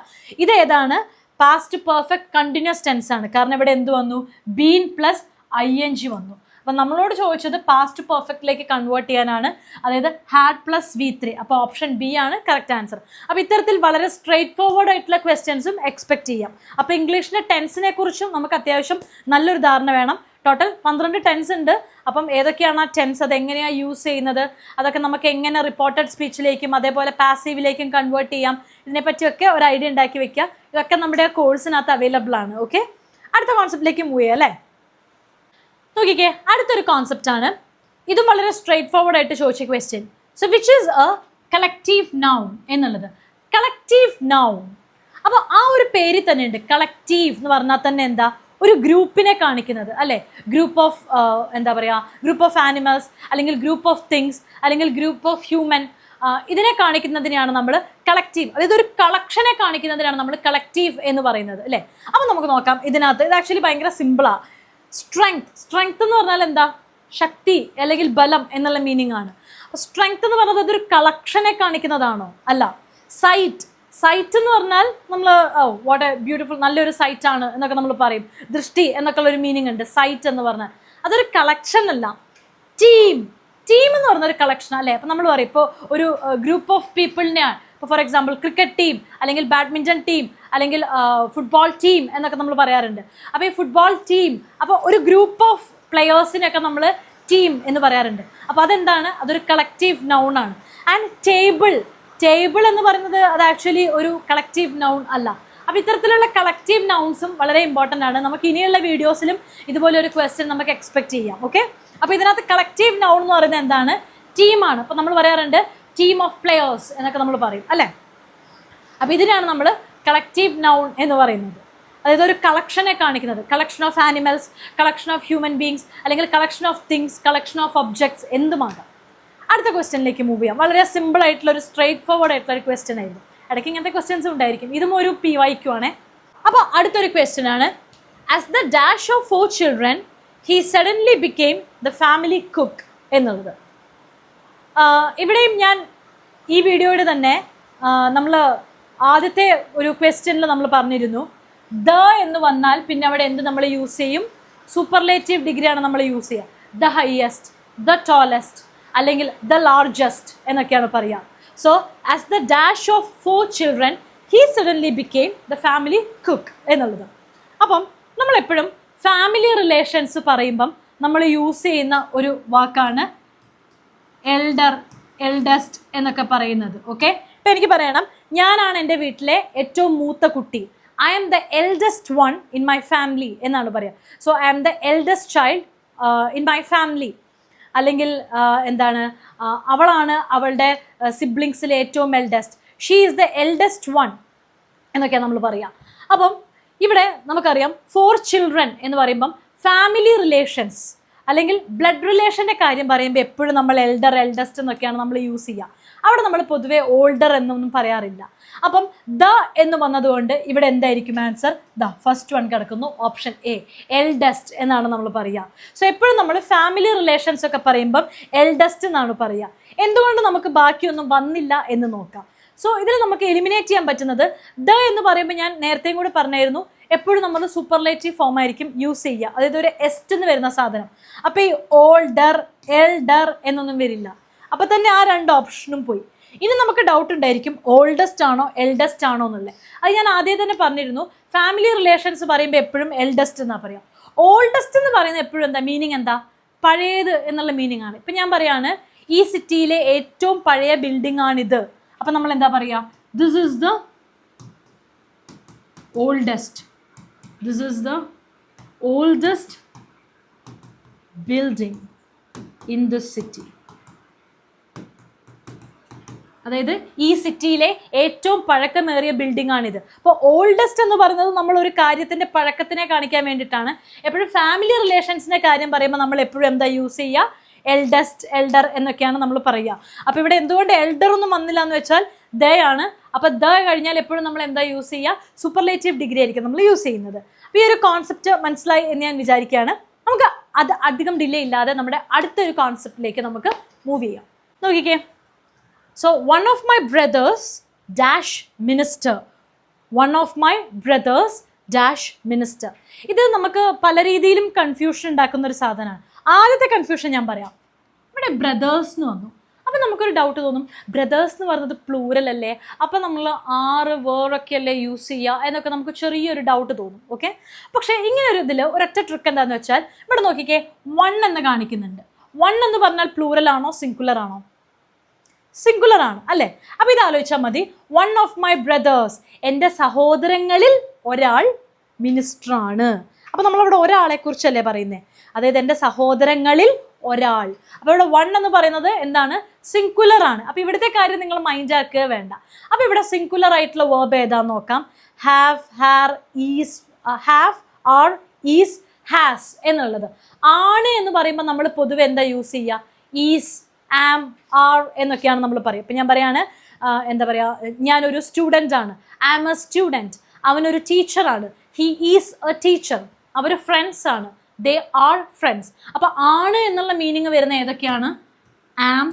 ഇതേതാണ് പാസ്റ്റ് പെർഫെക്റ്റ് കണ്ടിന്യൂസ് ടെൻസ് ആണ്. കാരണം ഇവിടെ എന്ത് വന്നു? Been plus I N G വന്നു. അപ്പം നമ്മളോട് ചോദിച്ചത് പാസ്റ്റ് പെർഫെക്റ്റിലേക്ക് കൺവേർട്ട് ചെയ്യാനാണ്. അതായത് ഹാഡ് പ്ലസ് വി ത്രീ അപ്പോൾ ഓപ്ഷൻ ബി ആണ് കറക്റ്റ് ആൻസർ അപ്പോൾ ഇത്തരത്തിൽ വളരെ സ്ട്രെയിറ്റ് ഫോർവേഡ് ആയിട്ടുള്ള ക്വസ്റ്റ്യൻസും എക്സ്പെക്ട് ചെയ്യാം. അപ്പോൾ ഇംഗ്ലീഷിന്റെ ടെൻസിനെ കുറിച്ചും നമുക്ക് അത്യാവശ്യം നല്ലൊരു ധാരണ വേണം. ടോട്ടൽ പന്ത്രണ്ട് ടെൻസ് ഉണ്ട്. അപ്പം ഏതൊക്കെയാണ് ആ ടെൻസ് അത് എങ്ങനെയാണ് യൂസ് ചെയ്യുന്നത്? അതൊക്കെ നമുക്ക് എങ്ങനെ റിപ്പോർട്ടഡ് സ്പീച്ചിലേക്കും അതേപോലെ പാസീവിലേക്കും കൺവേർട്ട് ചെയ്യാം. ഇതിനെപ്പറ്റിയൊക്കെ ഒരു ഐഡിയ ഉണ്ടാക്കി വെക്കുക ഇതൊക്കെ നമ്മുടെ കോഴ്സിനകത്ത് അവൈലബിൾ ആണ്. ഓക്കെ അടുത്ത കോൺസെപ്റ്റിലേക്ക് മൂവ് ചെയ്യാം അല്ലേ? നോക്കിക്കേ അടുത്തൊരു കോൺസെപ്റ്റ് ആണ്. ഇതും വളരെ സ്ട്രെയിറ്റ് ഫോർവേഡ് ആയിട്ട് ചോദിച്ച question so which is a collective noun എന്നുള്ളത്. കളക്റ്റീവ് നൗൺ അപ്പോൾ ആ ഒരു പേര് തന്നെ ഉണ്ട് കളക്റ്റീവ് എന്ന് പറഞ്ഞാൽ തന്നെ എന്താ? ഒരു ഗ്രൂപ്പിനെ കാണിക്കുന്നത് അല്ലേ? ഗ്രൂപ്പ് ഓഫ് എന്താ പറയുക ഗ്രൂപ്പ് ഓഫ് ആനിമൽസ് അല്ലെങ്കിൽ ഗ്രൂപ്പ് ഓഫ് തിങ്സ് അല്ലെങ്കിൽ ഗ്രൂപ്പ് ഓഫ് ഹ്യൂമൻ ഇതിനെ കാണിക്കുന്നതിനെയാണ് നമ്മൾ കളക്റ്റീവ് അതായത് ഒരു കളക്ഷനെ കാണിക്കുന്നതിനാണ് നമ്മൾ കളക്റ്റീവ് എന്ന് പറയുന്നത് അല്ലേ? അപ്പോൾ നമുക്ക് നോക്കാം ഇതിനകത്ത് ഇത് ആക്ച്വലി ഭയങ്കര സിമ്പിളാണ് സ്ട്രെങ്ത് സ്ട്രെങ്ത് എന്ന് പറഞ്ഞാൽ എന്താ? ശക്തി അല്ലെങ്കിൽ ബലം എന്നുള്ള മീനിങ് ആണ്. സ്ട്രെങ്ത് എന്ന് പറഞ്ഞത് അതൊരു കളക്ഷനെ കാണിക്കുന്നതാണോ? അല്ല. സൈറ്റ് സൈറ്റ് എന്ന് പറഞ്ഞാൽ നമ്മൾ വാട്ട് എ ബ്യൂട്ടിഫുൾ നല്ലൊരു സൈറ്റ് ആണ് എന്നൊക്കെ നമ്മൾ പറയും. ദൃഷ്ടി എന്നൊക്കെ ഉള്ള ഒരു മീനിങ് ഉണ്ട്. സൈറ്റ് എന്ന് പറഞ്ഞാൽ. അതൊരു കളക്ഷൻ അല്ല. ടീം ടീം എന്ന് പറഞ്ഞ ഒരു കളക്ഷൻ അല്ലേ? അപ്പം നമ്മൾ പറയും. ഇപ്പോൾ ഒരു ഗ്രൂപ്പ് ഓഫ് പീപ്പിളിനെയാണ് ഇപ്പോൾ ഫോർ എക്സാമ്പിൾ ക്രിക്കറ്റ് ടീം അല്ലെങ്കിൽ ബാഡ്മിന്റൺ ടീം അല്ലെങ്കിൽ ഫുട്ബോൾ ടീം എന്നൊക്കെ നമ്മൾ പറയാറുണ്ട്. അപ്പോൾ ഈ ഫുട്ബോൾ ടീം അപ്പോൾ ഒരു ഗ്രൂപ്പ് ഓഫ് പ്ലെയേഴ്സിനെയൊക്കെ നമ്മൾ ടീം എന്ന് പറയാറുണ്ട്. അപ്പോൾ അതെന്താണ്? അതൊരു കളക്റ്റീവ് നൗൺ ആണ്. ആൻഡ് ടേബിൾ ടേബിൾ എന്ന് പറയുന്നത് അത് ആക്ച്വലി ഒരു കളക്റ്റീവ് നൗൺ അല്ല. അപ്പോൾ ഇത്തരത്തിലുള്ള കളക്റ്റീവ് നൗൺസും വളരെ ഇമ്പോർട്ടന്റ് ആണ്. നമുക്ക് ഇനിയുള്ള വീഡിയോസിലും ഇതുപോലെ ഒരു ക്വസ്റ്റ്യൻ നമുക്ക് എക്സ്പെക്ട് ചെയ്യാം. ഓക്കെ അപ്പോൾ ഇതിനകത്ത് കളക്റ്റീവ് നൗൺ എന്ന് പറയുന്നത് എന്താണ്? ടീമാണ് അപ്പോൾ നമ്മൾ പറയാറുണ്ട് ടീം ഓഫ് പ്ലെയേഴ്സ് എന്നൊക്കെ നമ്മൾ പറയും അല്ലേ? അപ്പോൾ ഇതിനാണ് നമ്മൾ കളക്റ്റീവ് നൗൺ എന്ന് പറയുന്നത്. അതായത് ഒരു കളക്ഷനെ കാണിക്കുന്നത്. Collection of animals collection of human beings അല്ലെങ്കിൽ collection of things collection of objects എന്തുമാകാം? അടുത്ത ക്വസ്റ്റ്യനിലേക്ക് മൂവ് ചെയ്യാം. വളരെ സിമ്പിൾ ആയിട്ടുള്ള ഒരു സ്ട്രേറ്റ് ഫോർവേഡ് ആയിട്ടുള്ള ഒരു ക്വസ്റ്റ്യൻ ആയിരുന്നു. ഇടയ്ക്ക് ഇങ്ങനത്തെ ക്വസ്റ്റ്യൻസ് ഉണ്ടായിരിക്കും. ഇതും ഒരു പി വൈക്കു ആണ്. അപ്പോൾ അടുത്തൊരു ക്വസ്റ്റ്യൻ ആണ്. As the dash of four children he suddenly became the family cook എന്നുള്ളത്. ഇവിടെയും ഞാൻ ഈ വീഡിയോയുടെ തന്നെ നമ്മൾ ആദ്യത്തെ ഒരു ക്വസ്റ്റ്യനിൽ നമ്മൾ പറഞ്ഞിരുന്നു. ദ എന്ന് വന്നാൽ പിന്നെ അവിടെ എന്ത് നമ്മൾ യൂസ് ചെയ്യും? സൂപ്പർലേറ്റീവ് ഡിഗ്രിയാണ് നമ്മൾ യൂസ് ചെയ്യുക ദ ഹയസ്റ്റ് ദ ടോളസ്റ്റ് അല്ലെങ്കിൽ ദ ലാർജസ്റ്റ് എന്നൊക്കെയാണ് പറയുക so as the dash of four children he suddenly became the family cook എന്നുള്ളത്. അപ്പം നമ്മളെപ്പോഴും ഫാമിലി റിലേഷൻസ് പറയുമ്പം നമ്മൾ യൂസ് ചെയ്യുന്ന ഒരു വാക്കാണ് എൽഡർ എൽഡസ്റ്റ് എന്നൊക്കെ പറയുന്നത് ഓക്കെ ഇപ്പം എനിക്ക് പറയണം ഞാനാണ് എന്റെ വീട്ടിലെ ഏറ്റവും മൂത്ത കുട്ടി. I'm the eldest one in my family എന്നാണ് പറയുക so I'm the eldest child in my family അല്ലെങ്കിൽ എന്താണ് അവളാണ് അവളുടെ സിബ്ലിങ്സിലെ ഏറ്റവും eldest she is the eldest one എന്നൊക്കെയാണ് നമ്മൾ പറയുക അപ്പം ഇവിടെ നമുക്കറിയാം ഫോർ ചിൽഡ്രൻ എന്ന് പറയുമ്പം ഫാമിലി റിലേഷൻസ് അല്ലെങ്കിൽ ബ്ലഡ് റിലേഷന്റെ കാര്യം പറയുമ്പോൾ എപ്പോഴും നമ്മൾ എൽഡർ എൽഡസ്റ്റ് എന്നൊക്കെയാണ് നമ്മൾ യൂസ് ചെയ്യുക. അവിടെ നമ്മൾ പൊതുവേ ഓൾഡർ എന്നൊന്നും പറയാറില്ല. അപ്പം ദ എന്ന് വന്നതുകൊണ്ട് ഇവിടെ എന്തായിരിക്കും ആൻസർ ദ ഫസ്റ്റ് വൺ കിടക്കുന്നു. ഓപ്ഷൻ എ എൽഡസ്റ്റ് എന്നാണ് നമ്മൾ പറയുക. സോ എപ്പോഴും നമ്മൾ ഫാമിലി റിലേഷൻസ് ഒക്കെ പറയുമ്പം എൽഡസ്റ്റ് എന്നാണ് പറയുക. എന്തുകൊണ്ട് നമുക്ക് ബാക്കിയൊന്നും വന്നില്ല എന്ന് നോക്കാം. സോ ഇതിൽ നമുക്ക് എലിമിനേറ്റ് ചെയ്യാൻ പറ്റുന്നത് ദ എന്ന് പറയുമ്പോൾ ഞാൻ നേരത്തെയും കൂടി പറഞ്ഞായിരുന്നു. എപ്പോഴും നമ്മൾ സൂപ്പർലേറ്റീവ് ഫോം ആയിരിക്കും യൂസ് ചെയ്യുക. അതായത് ഒരു എസ്റ്റ് എന്ന് വരുന്ന സാധനം. അപ്പോൾ ഈ ഓൾഡർ എൽഡർ എന്നൊന്നും വരില്ല. അപ്പോൾ തന്നെ ആ രണ്ട് ഓപ്ഷനും പോയി. ഇനി നമുക്ക് ഡൗട്ട് ഉണ്ടായിരിക്കും ഓൾഡസ്റ്റ് ആണോ എൽഡസ്റ്റ് ആണോ എന്നുള്ളത്. അത് ഞാൻ ആദ്യം തന്നെ പറഞ്ഞിരുന്നു ഫാമിലി റിലേഷൻസ് പറയുമ്പോൾ എപ്പോഴും എൽഡസ്റ്റ് എന്നാ പറയാം. ഓൾഡസ്റ്റ് എന്ന് പറയുന്നത് എപ്പോഴും എന്താ? മീനിങ് എന്താ? പഴയത് എന്നുള്ള മീനിങ് ആണ്. ഇപ്പം ഞാൻ പറയാണ് ഈ സിറ്റിയിലെ ഏറ്റവും പഴയ ബിൽഡിംഗ് ആണിത്. അപ്പം നമ്മൾ എന്താ പറയുക this is the oldest this is the oldest building in the city. അതായത് ഈ സിറ്റിയിലെ ഏറ്റവും പഴക്കമേറിയ ബിൽഡിംഗ് ആണിത് അപ്പോൾ ഓൾഡസ്റ്റ് എന്ന് പറയുന്നത് നമ്മൾ ഒരു കാര്യത്തിന്റെ പഴക്കത്തിനെ കാണിക്കാൻ വേണ്ടിയിട്ടാണ്. എപ്പോഴും ഫാമിലി റിലേഷൻസിന്റെ കാര്യം പറയുമ്പോൾ നമ്മൾ എപ്പോഴും എന്താ യൂസ് ചെയ്യുക? എൽഡസ്റ്റ് എൽഡർ എന്നൊക്കെയാണ് നമ്മൾ പറയുക. അപ്പോൾ ഇവിടെ എന്തുകൊണ്ട് എൽഡർ ഒന്നും വന്നില്ല എന്ന് വെച്ചാൽ ദ ആണ്. അപ്പോൾ ദ കഴിഞ്ഞാൽ എപ്പോഴും നമ്മൾ എന്താ യൂസ് ചെയ്യുക? സൂപ്പർലേറ്റീവ് ഡിഗ്രി ആയിരിക്കും നമ്മൾ യൂസ് ചെയ്യുന്നത്. അപ്പോൾ ഈ ഒരു കോൺസെപ്റ്റ് മനസ്സിലായി എന്ന് ഞാൻ വിചാരിക്കുകയാണ്. നമുക്ക് അത് അധികം ഡിലേ ഇല്ലാതെ നമ്മുടെ അടുത്ത ഒരു കോൺസെപ്റ്റിലേക്ക് നമുക്ക് മൂവ് ചെയ്യാം. നോക്കിക്കേ. So one of my brothers dash minister one of my brothers dash minister ഇത് നമുക്ക് പല രീതിയിലും കൺഫ്യൂഷൻ ഉണ്ടാക്കുന്ന ഒരു സാധനമാണ്. ആദ്യത്തെ കൺഫ്യൂഷൻ ഞാൻ പറയാം. നമ്മുടെ ബ്രദേഴ്സ് എന്ന് വന്നു. അപ്പം നമുക്കൊരു ഡൗട്ട് തോന്നും. ബ്രദേഴ്സ് എന്ന് പറയുന്നത് പ്ലൂരൽ അല്ലേ? അപ്പം നമ്മൾ ആറ് വേറൊക്കെ അല്ലേ യൂസ് ചെയ്യുക എന്നൊക്കെ നമുക്ക് ചെറിയൊരു ഡൗട്ട് തോന്നും. ഓക്കെ പക്ഷേ ഇങ്ങനെ ഒരു ഇതിൽ ഒരൊറ്റ ട്രിക്ക് എന്താണെന്ന് വെച്ചാൽ ഇവിടെ നോക്കിക്കേ വൺ എന്ന് കാണിക്കുന്നുണ്ട്. വൺ എന്ന് പറഞ്ഞാൽ പ്ലൂറൽ ആണോ സിംഗുലർ ആണോ? സിംഗുലർ ആണ് അല്ലേ? അപ്പോൾ ഇത് ആലോചിച്ചാൽ മതി. വൺ ഓഫ് മൈ ബ്രദേഴ്സ് എന്റെ സഹോദരങ്ങളിൽ ഒരാൾ മിനിസ്റ്റർ ആണ്. അപ്പൊ നമ്മളവിടെ ഒരാളെ കുറിച്ചല്ലേ പറയുന്നത് അതായത് എന്റെ സഹോദരങ്ങളിൽ ഒരാൾ. അപ്പോൾ ഇവിടെ വൺ എന്ന് പറയുന്നത് എന്താണ്? സിംഗുലർ ആണ്. അപ്പോൾ ഇവിടുത്തെ കാര്യം നിങ്ങൾ മൈൻഡ് ആക്കുക വേണ്ട. അപ്പൊ ഇവിടെ സിംഗുലർ ആയിട്ടുള്ള വേർബ് ഏതാന്ന് നോക്കാം. Have are is have are is has എന്നുള്ളത്. ആണ് എന്ന് പറയുമ്പോൾ നമ്മൾ പൊതുവെ എന്താ യൂസ് ചെയ്യുക ഈസ് ആം ആർ എന്നൊക്കെയാണ് നമ്മൾ പറയുക. ഇപ്പം ഞാൻ പറയാണ് ആ, എന്താ പറയുക ഞാനൊരു സ്റ്റുഡന്റ് ആണ്. ആം എ സ്റ്റുഡന്റ് അവനൊരു ടീച്ചറാണ് ഹി ഈസ് എ ടീച്ചർ അവർ ഫ്രണ്ട്സ് ആണ്. ദേ ആർ ഫ്രണ്ട്സ് അപ്പോൾ ആണ് എന്നുള്ള മീനിങ് വരുന്ന ഏതൊക്കെയാണ്? ആം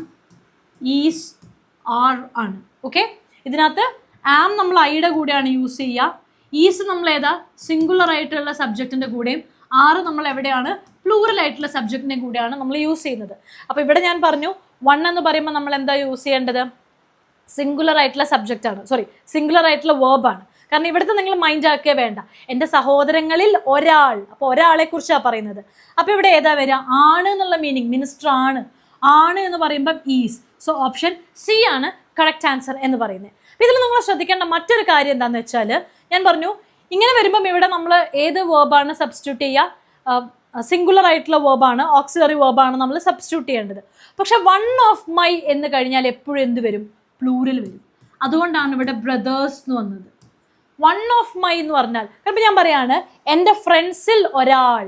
ഈസ് ആർ ആണ്. ഓക്കെ ഇതിനകത്ത് ആം നമ്മൾ ഐയുടെ കൂടെയാണ് യൂസ് ചെയ്യുക. ഈസ് നമ്മൾ ഏതാ? സിംഗുലർ ആയിട്ടുള്ള സബ്ജക്റ്റിന്റെ കൂടെയും ആറ് നമ്മൾ എവിടെയാണ്? പ്ലൂറൽ ആയിട്ടുള്ള സബ്ജക്റ്റിന്റെ കൂടെയാണ് നമ്മൾ യൂസ് ചെയ്യുന്നത്. അപ്പോൾ ഇവിടെ ഞാൻ പറഞ്ഞു വൺ എന്ന് പറയുമ്പോൾ നമ്മൾ എന്താ യൂസ് ചെയ്യേണ്ടത്? സിംഗുലർ ആയിട്ടുള്ള സബ്ജക്റ്റ് ആണ്. സോറി സിംഗുലർ ആയിട്ടുള്ള വേർബാണ് കാരണം ഇവിടുത്തെ നിങ്ങൾ മൈൻഡ് ആക്കുക വേണ്ട. എന്റെ സഹോദരങ്ങളിൽ ഒരാൾ അപ്പോൾ ഒരാളെ കുറിച്ചാണ് പറയുന്നത്. അപ്പോൾ ഇവിടെ ഏതാ വരിക? ആണ് എന്നുള്ള മീനിങ് മിനിസ്റ്റർ ആണ്. ആണ് എന്ന് പറയുമ്പം ഈസ് സോ ഓപ്ഷൻ സി ആണ് കറക്റ്റ് ആൻസർ എന്ന് പറയുന്നത്. അപ്പോൾ ഇതിൽ നിങ്ങൾ ശ്രദ്ധിക്കേണ്ട മറ്റൊരു കാര്യം എന്താണെന്ന് വെച്ചാൽ ഞാൻ പറഞ്ഞു ഇങ്ങനെ വരുമ്പം ഇവിടെ നമ്മൾ ഏത് വേർബാണ് സബ്സ്റ്റിറ്റ്യൂട്ട് ചെയ്യുക? സിംഗുലർ ആയിട്ടുള്ള വേർബാണ് ഓക്സിലറി വേർബാണ് നമ്മൾ സബ്സ്റ്റിറ്റ്യൂട്ട് ചെയ്യേണ്ടത്. പക്ഷെ വൺ ഓഫ് മൈ എന്ന് കഴിഞ്ഞാൽ എപ്പോഴും എന്ത് വരും? പ്ലൂരൽ വരും. അതുകൊണ്ടാണ് ഇവിടെ ബ്രദേഴ്സ് എന്ന് വന്നത്. വൺ ഓഫ് മൈ എന്ന് പറഞ്ഞാൽ. ഇപ്പം ഞാൻ പറയാണ് എന്റെ ഫ്രണ്ട്സിൽ ഒരാൾ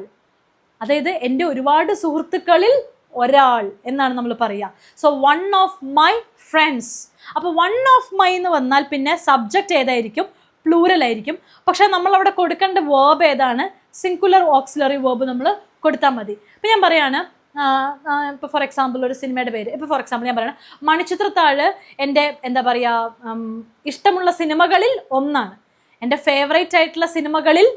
അതായത് എന്റെ ഒരുപാട് സുഹൃത്തുക്കളിൽ ഒരാൾ എന്നാണ് നമ്മൾ പറയുക so one of my friends അപ്പോൾ വൺ ഓഫ് മൈ എന്ന് വന്നാൽ പിന്നെ സബ്ജക്റ്റ് ഏതായിരിക്കും? പ്ലൂരൽ ആയിരിക്കും. പക്ഷേ നമ്മൾ അവിടെ കൊടുക്കേണ്ട വേർബ് ഏതാണ്? സിംഗുലർ ഓക്സിലറി വേർബ് നമ്മൾ കൊടുത്താൽ മതി. ഇപ്പം ഞാൻ പറയാണ് ഇപ്പോൾ ഫോർ എക്സാമ്പിൾ ഒരു സിനിമയുടെ പേര്. ഇപ്പോൾ ഫോർ എക്സാമ്പിൾ ഞാൻ പറയണം മണിച്ചിത്രത്താഴ് എന്റെ എന്താ പറയുക ഇഷ്ടമുള്ള സിനിമകളിൽ ഒന്നാണ്. എന്റെ ഫേവറേറ്റ് ആയിട്ടുള്ള സിനിമകളിൽ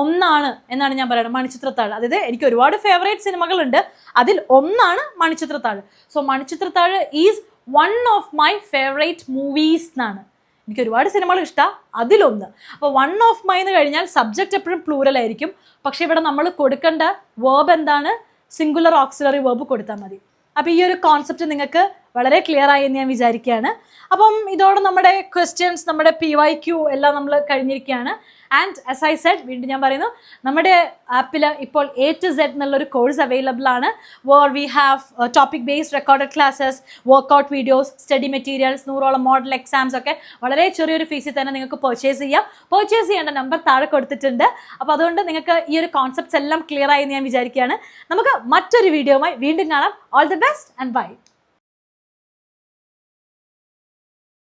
ഒന്നാണ് എന്നാണ് ഞാൻ പറയുന്നത് മണിച്ചിത്രത്താഴ്. അതായത് എനിക്ക് ഒരുപാട് ഫേവറേറ്റ് സിനിമകളുണ്ട്. അതിൽ ഒന്നാണ് Manichitrathazhu. So Manichitrathazhu is one of my favourite movies എന്നാണ്. എനിക്ക് ഒരുപാട് സിനിമകൾ ഇഷ്ടമാണ് അതിലൊന്ന്. അപ്പോൾ വൺ ഓഫ് മൈ എന്ന് കഴിഞ്ഞാൽ സബ്ജക്റ്റ് എപ്പോഴും പ്ലൂറൽ ആയിരിക്കും. പക്ഷേ ഇവിടെ നമ്മൾ കൊടുക്കേണ്ട വേർബ് എന്താണ്? സിംഗുലർ ഓക്സിലറി വേർബ് കൊടുത്താൽ മതി. അപ്പോൾ ഈ ഒരു കോൺസെപ്റ്റ് നിങ്ങൾക്ക് വളരെ ക്ലിയർ ആയി എന്ന് ഞാൻ വിചാരിക്കുകയാണ്. അപ്പം ഇതോടെ നമ്മുടെ ക്വസ്റ്റ്യൻസ് നമ്മുടെ പി വൈ ക്യൂ എല്ലാം നമ്മൾ കഴിഞ്ഞിരിക്കുകയാണ്. ആൻഡ് എസ് ഐ സെഡ് വീണ്ടും ഞാൻ പറയുന്നു നമ്മുടെ ആപ്പിൽ ഇപ്പോൾ എ ടു സെഡ് എന്നുള്ളൊരു കോഴ്സ് അവൈലബിൾ ആണ്. Where we have topic based recorded classes workout videos study materials നൂറോളം മോഡൽ എക്സാംസ് ഒക്കെ വളരെ ചെറിയൊരു ഫീസിൽ തന്നെ നിങ്ങൾക്ക് പർച്ചേസ് ചെയ്യാം. പർച്ചേസ് ചെയ്യേണ്ട നമ്പർ താഴെ കൊടുത്തിട്ടുണ്ട്. അപ്പോൾ അതുകൊണ്ട് നിങ്ങൾക്ക് ഈ ഒരു കോൺസെപ്റ്റ്സ് എല്ലാം ക്ലിയർ ആയി എന്ന് ഞാൻ വിചാരിക്കുകയാണ്. നമുക്ക് മറ്റൊരു വീഡിയോയുമായി വീണ്ടും കാണാം. All the best and bye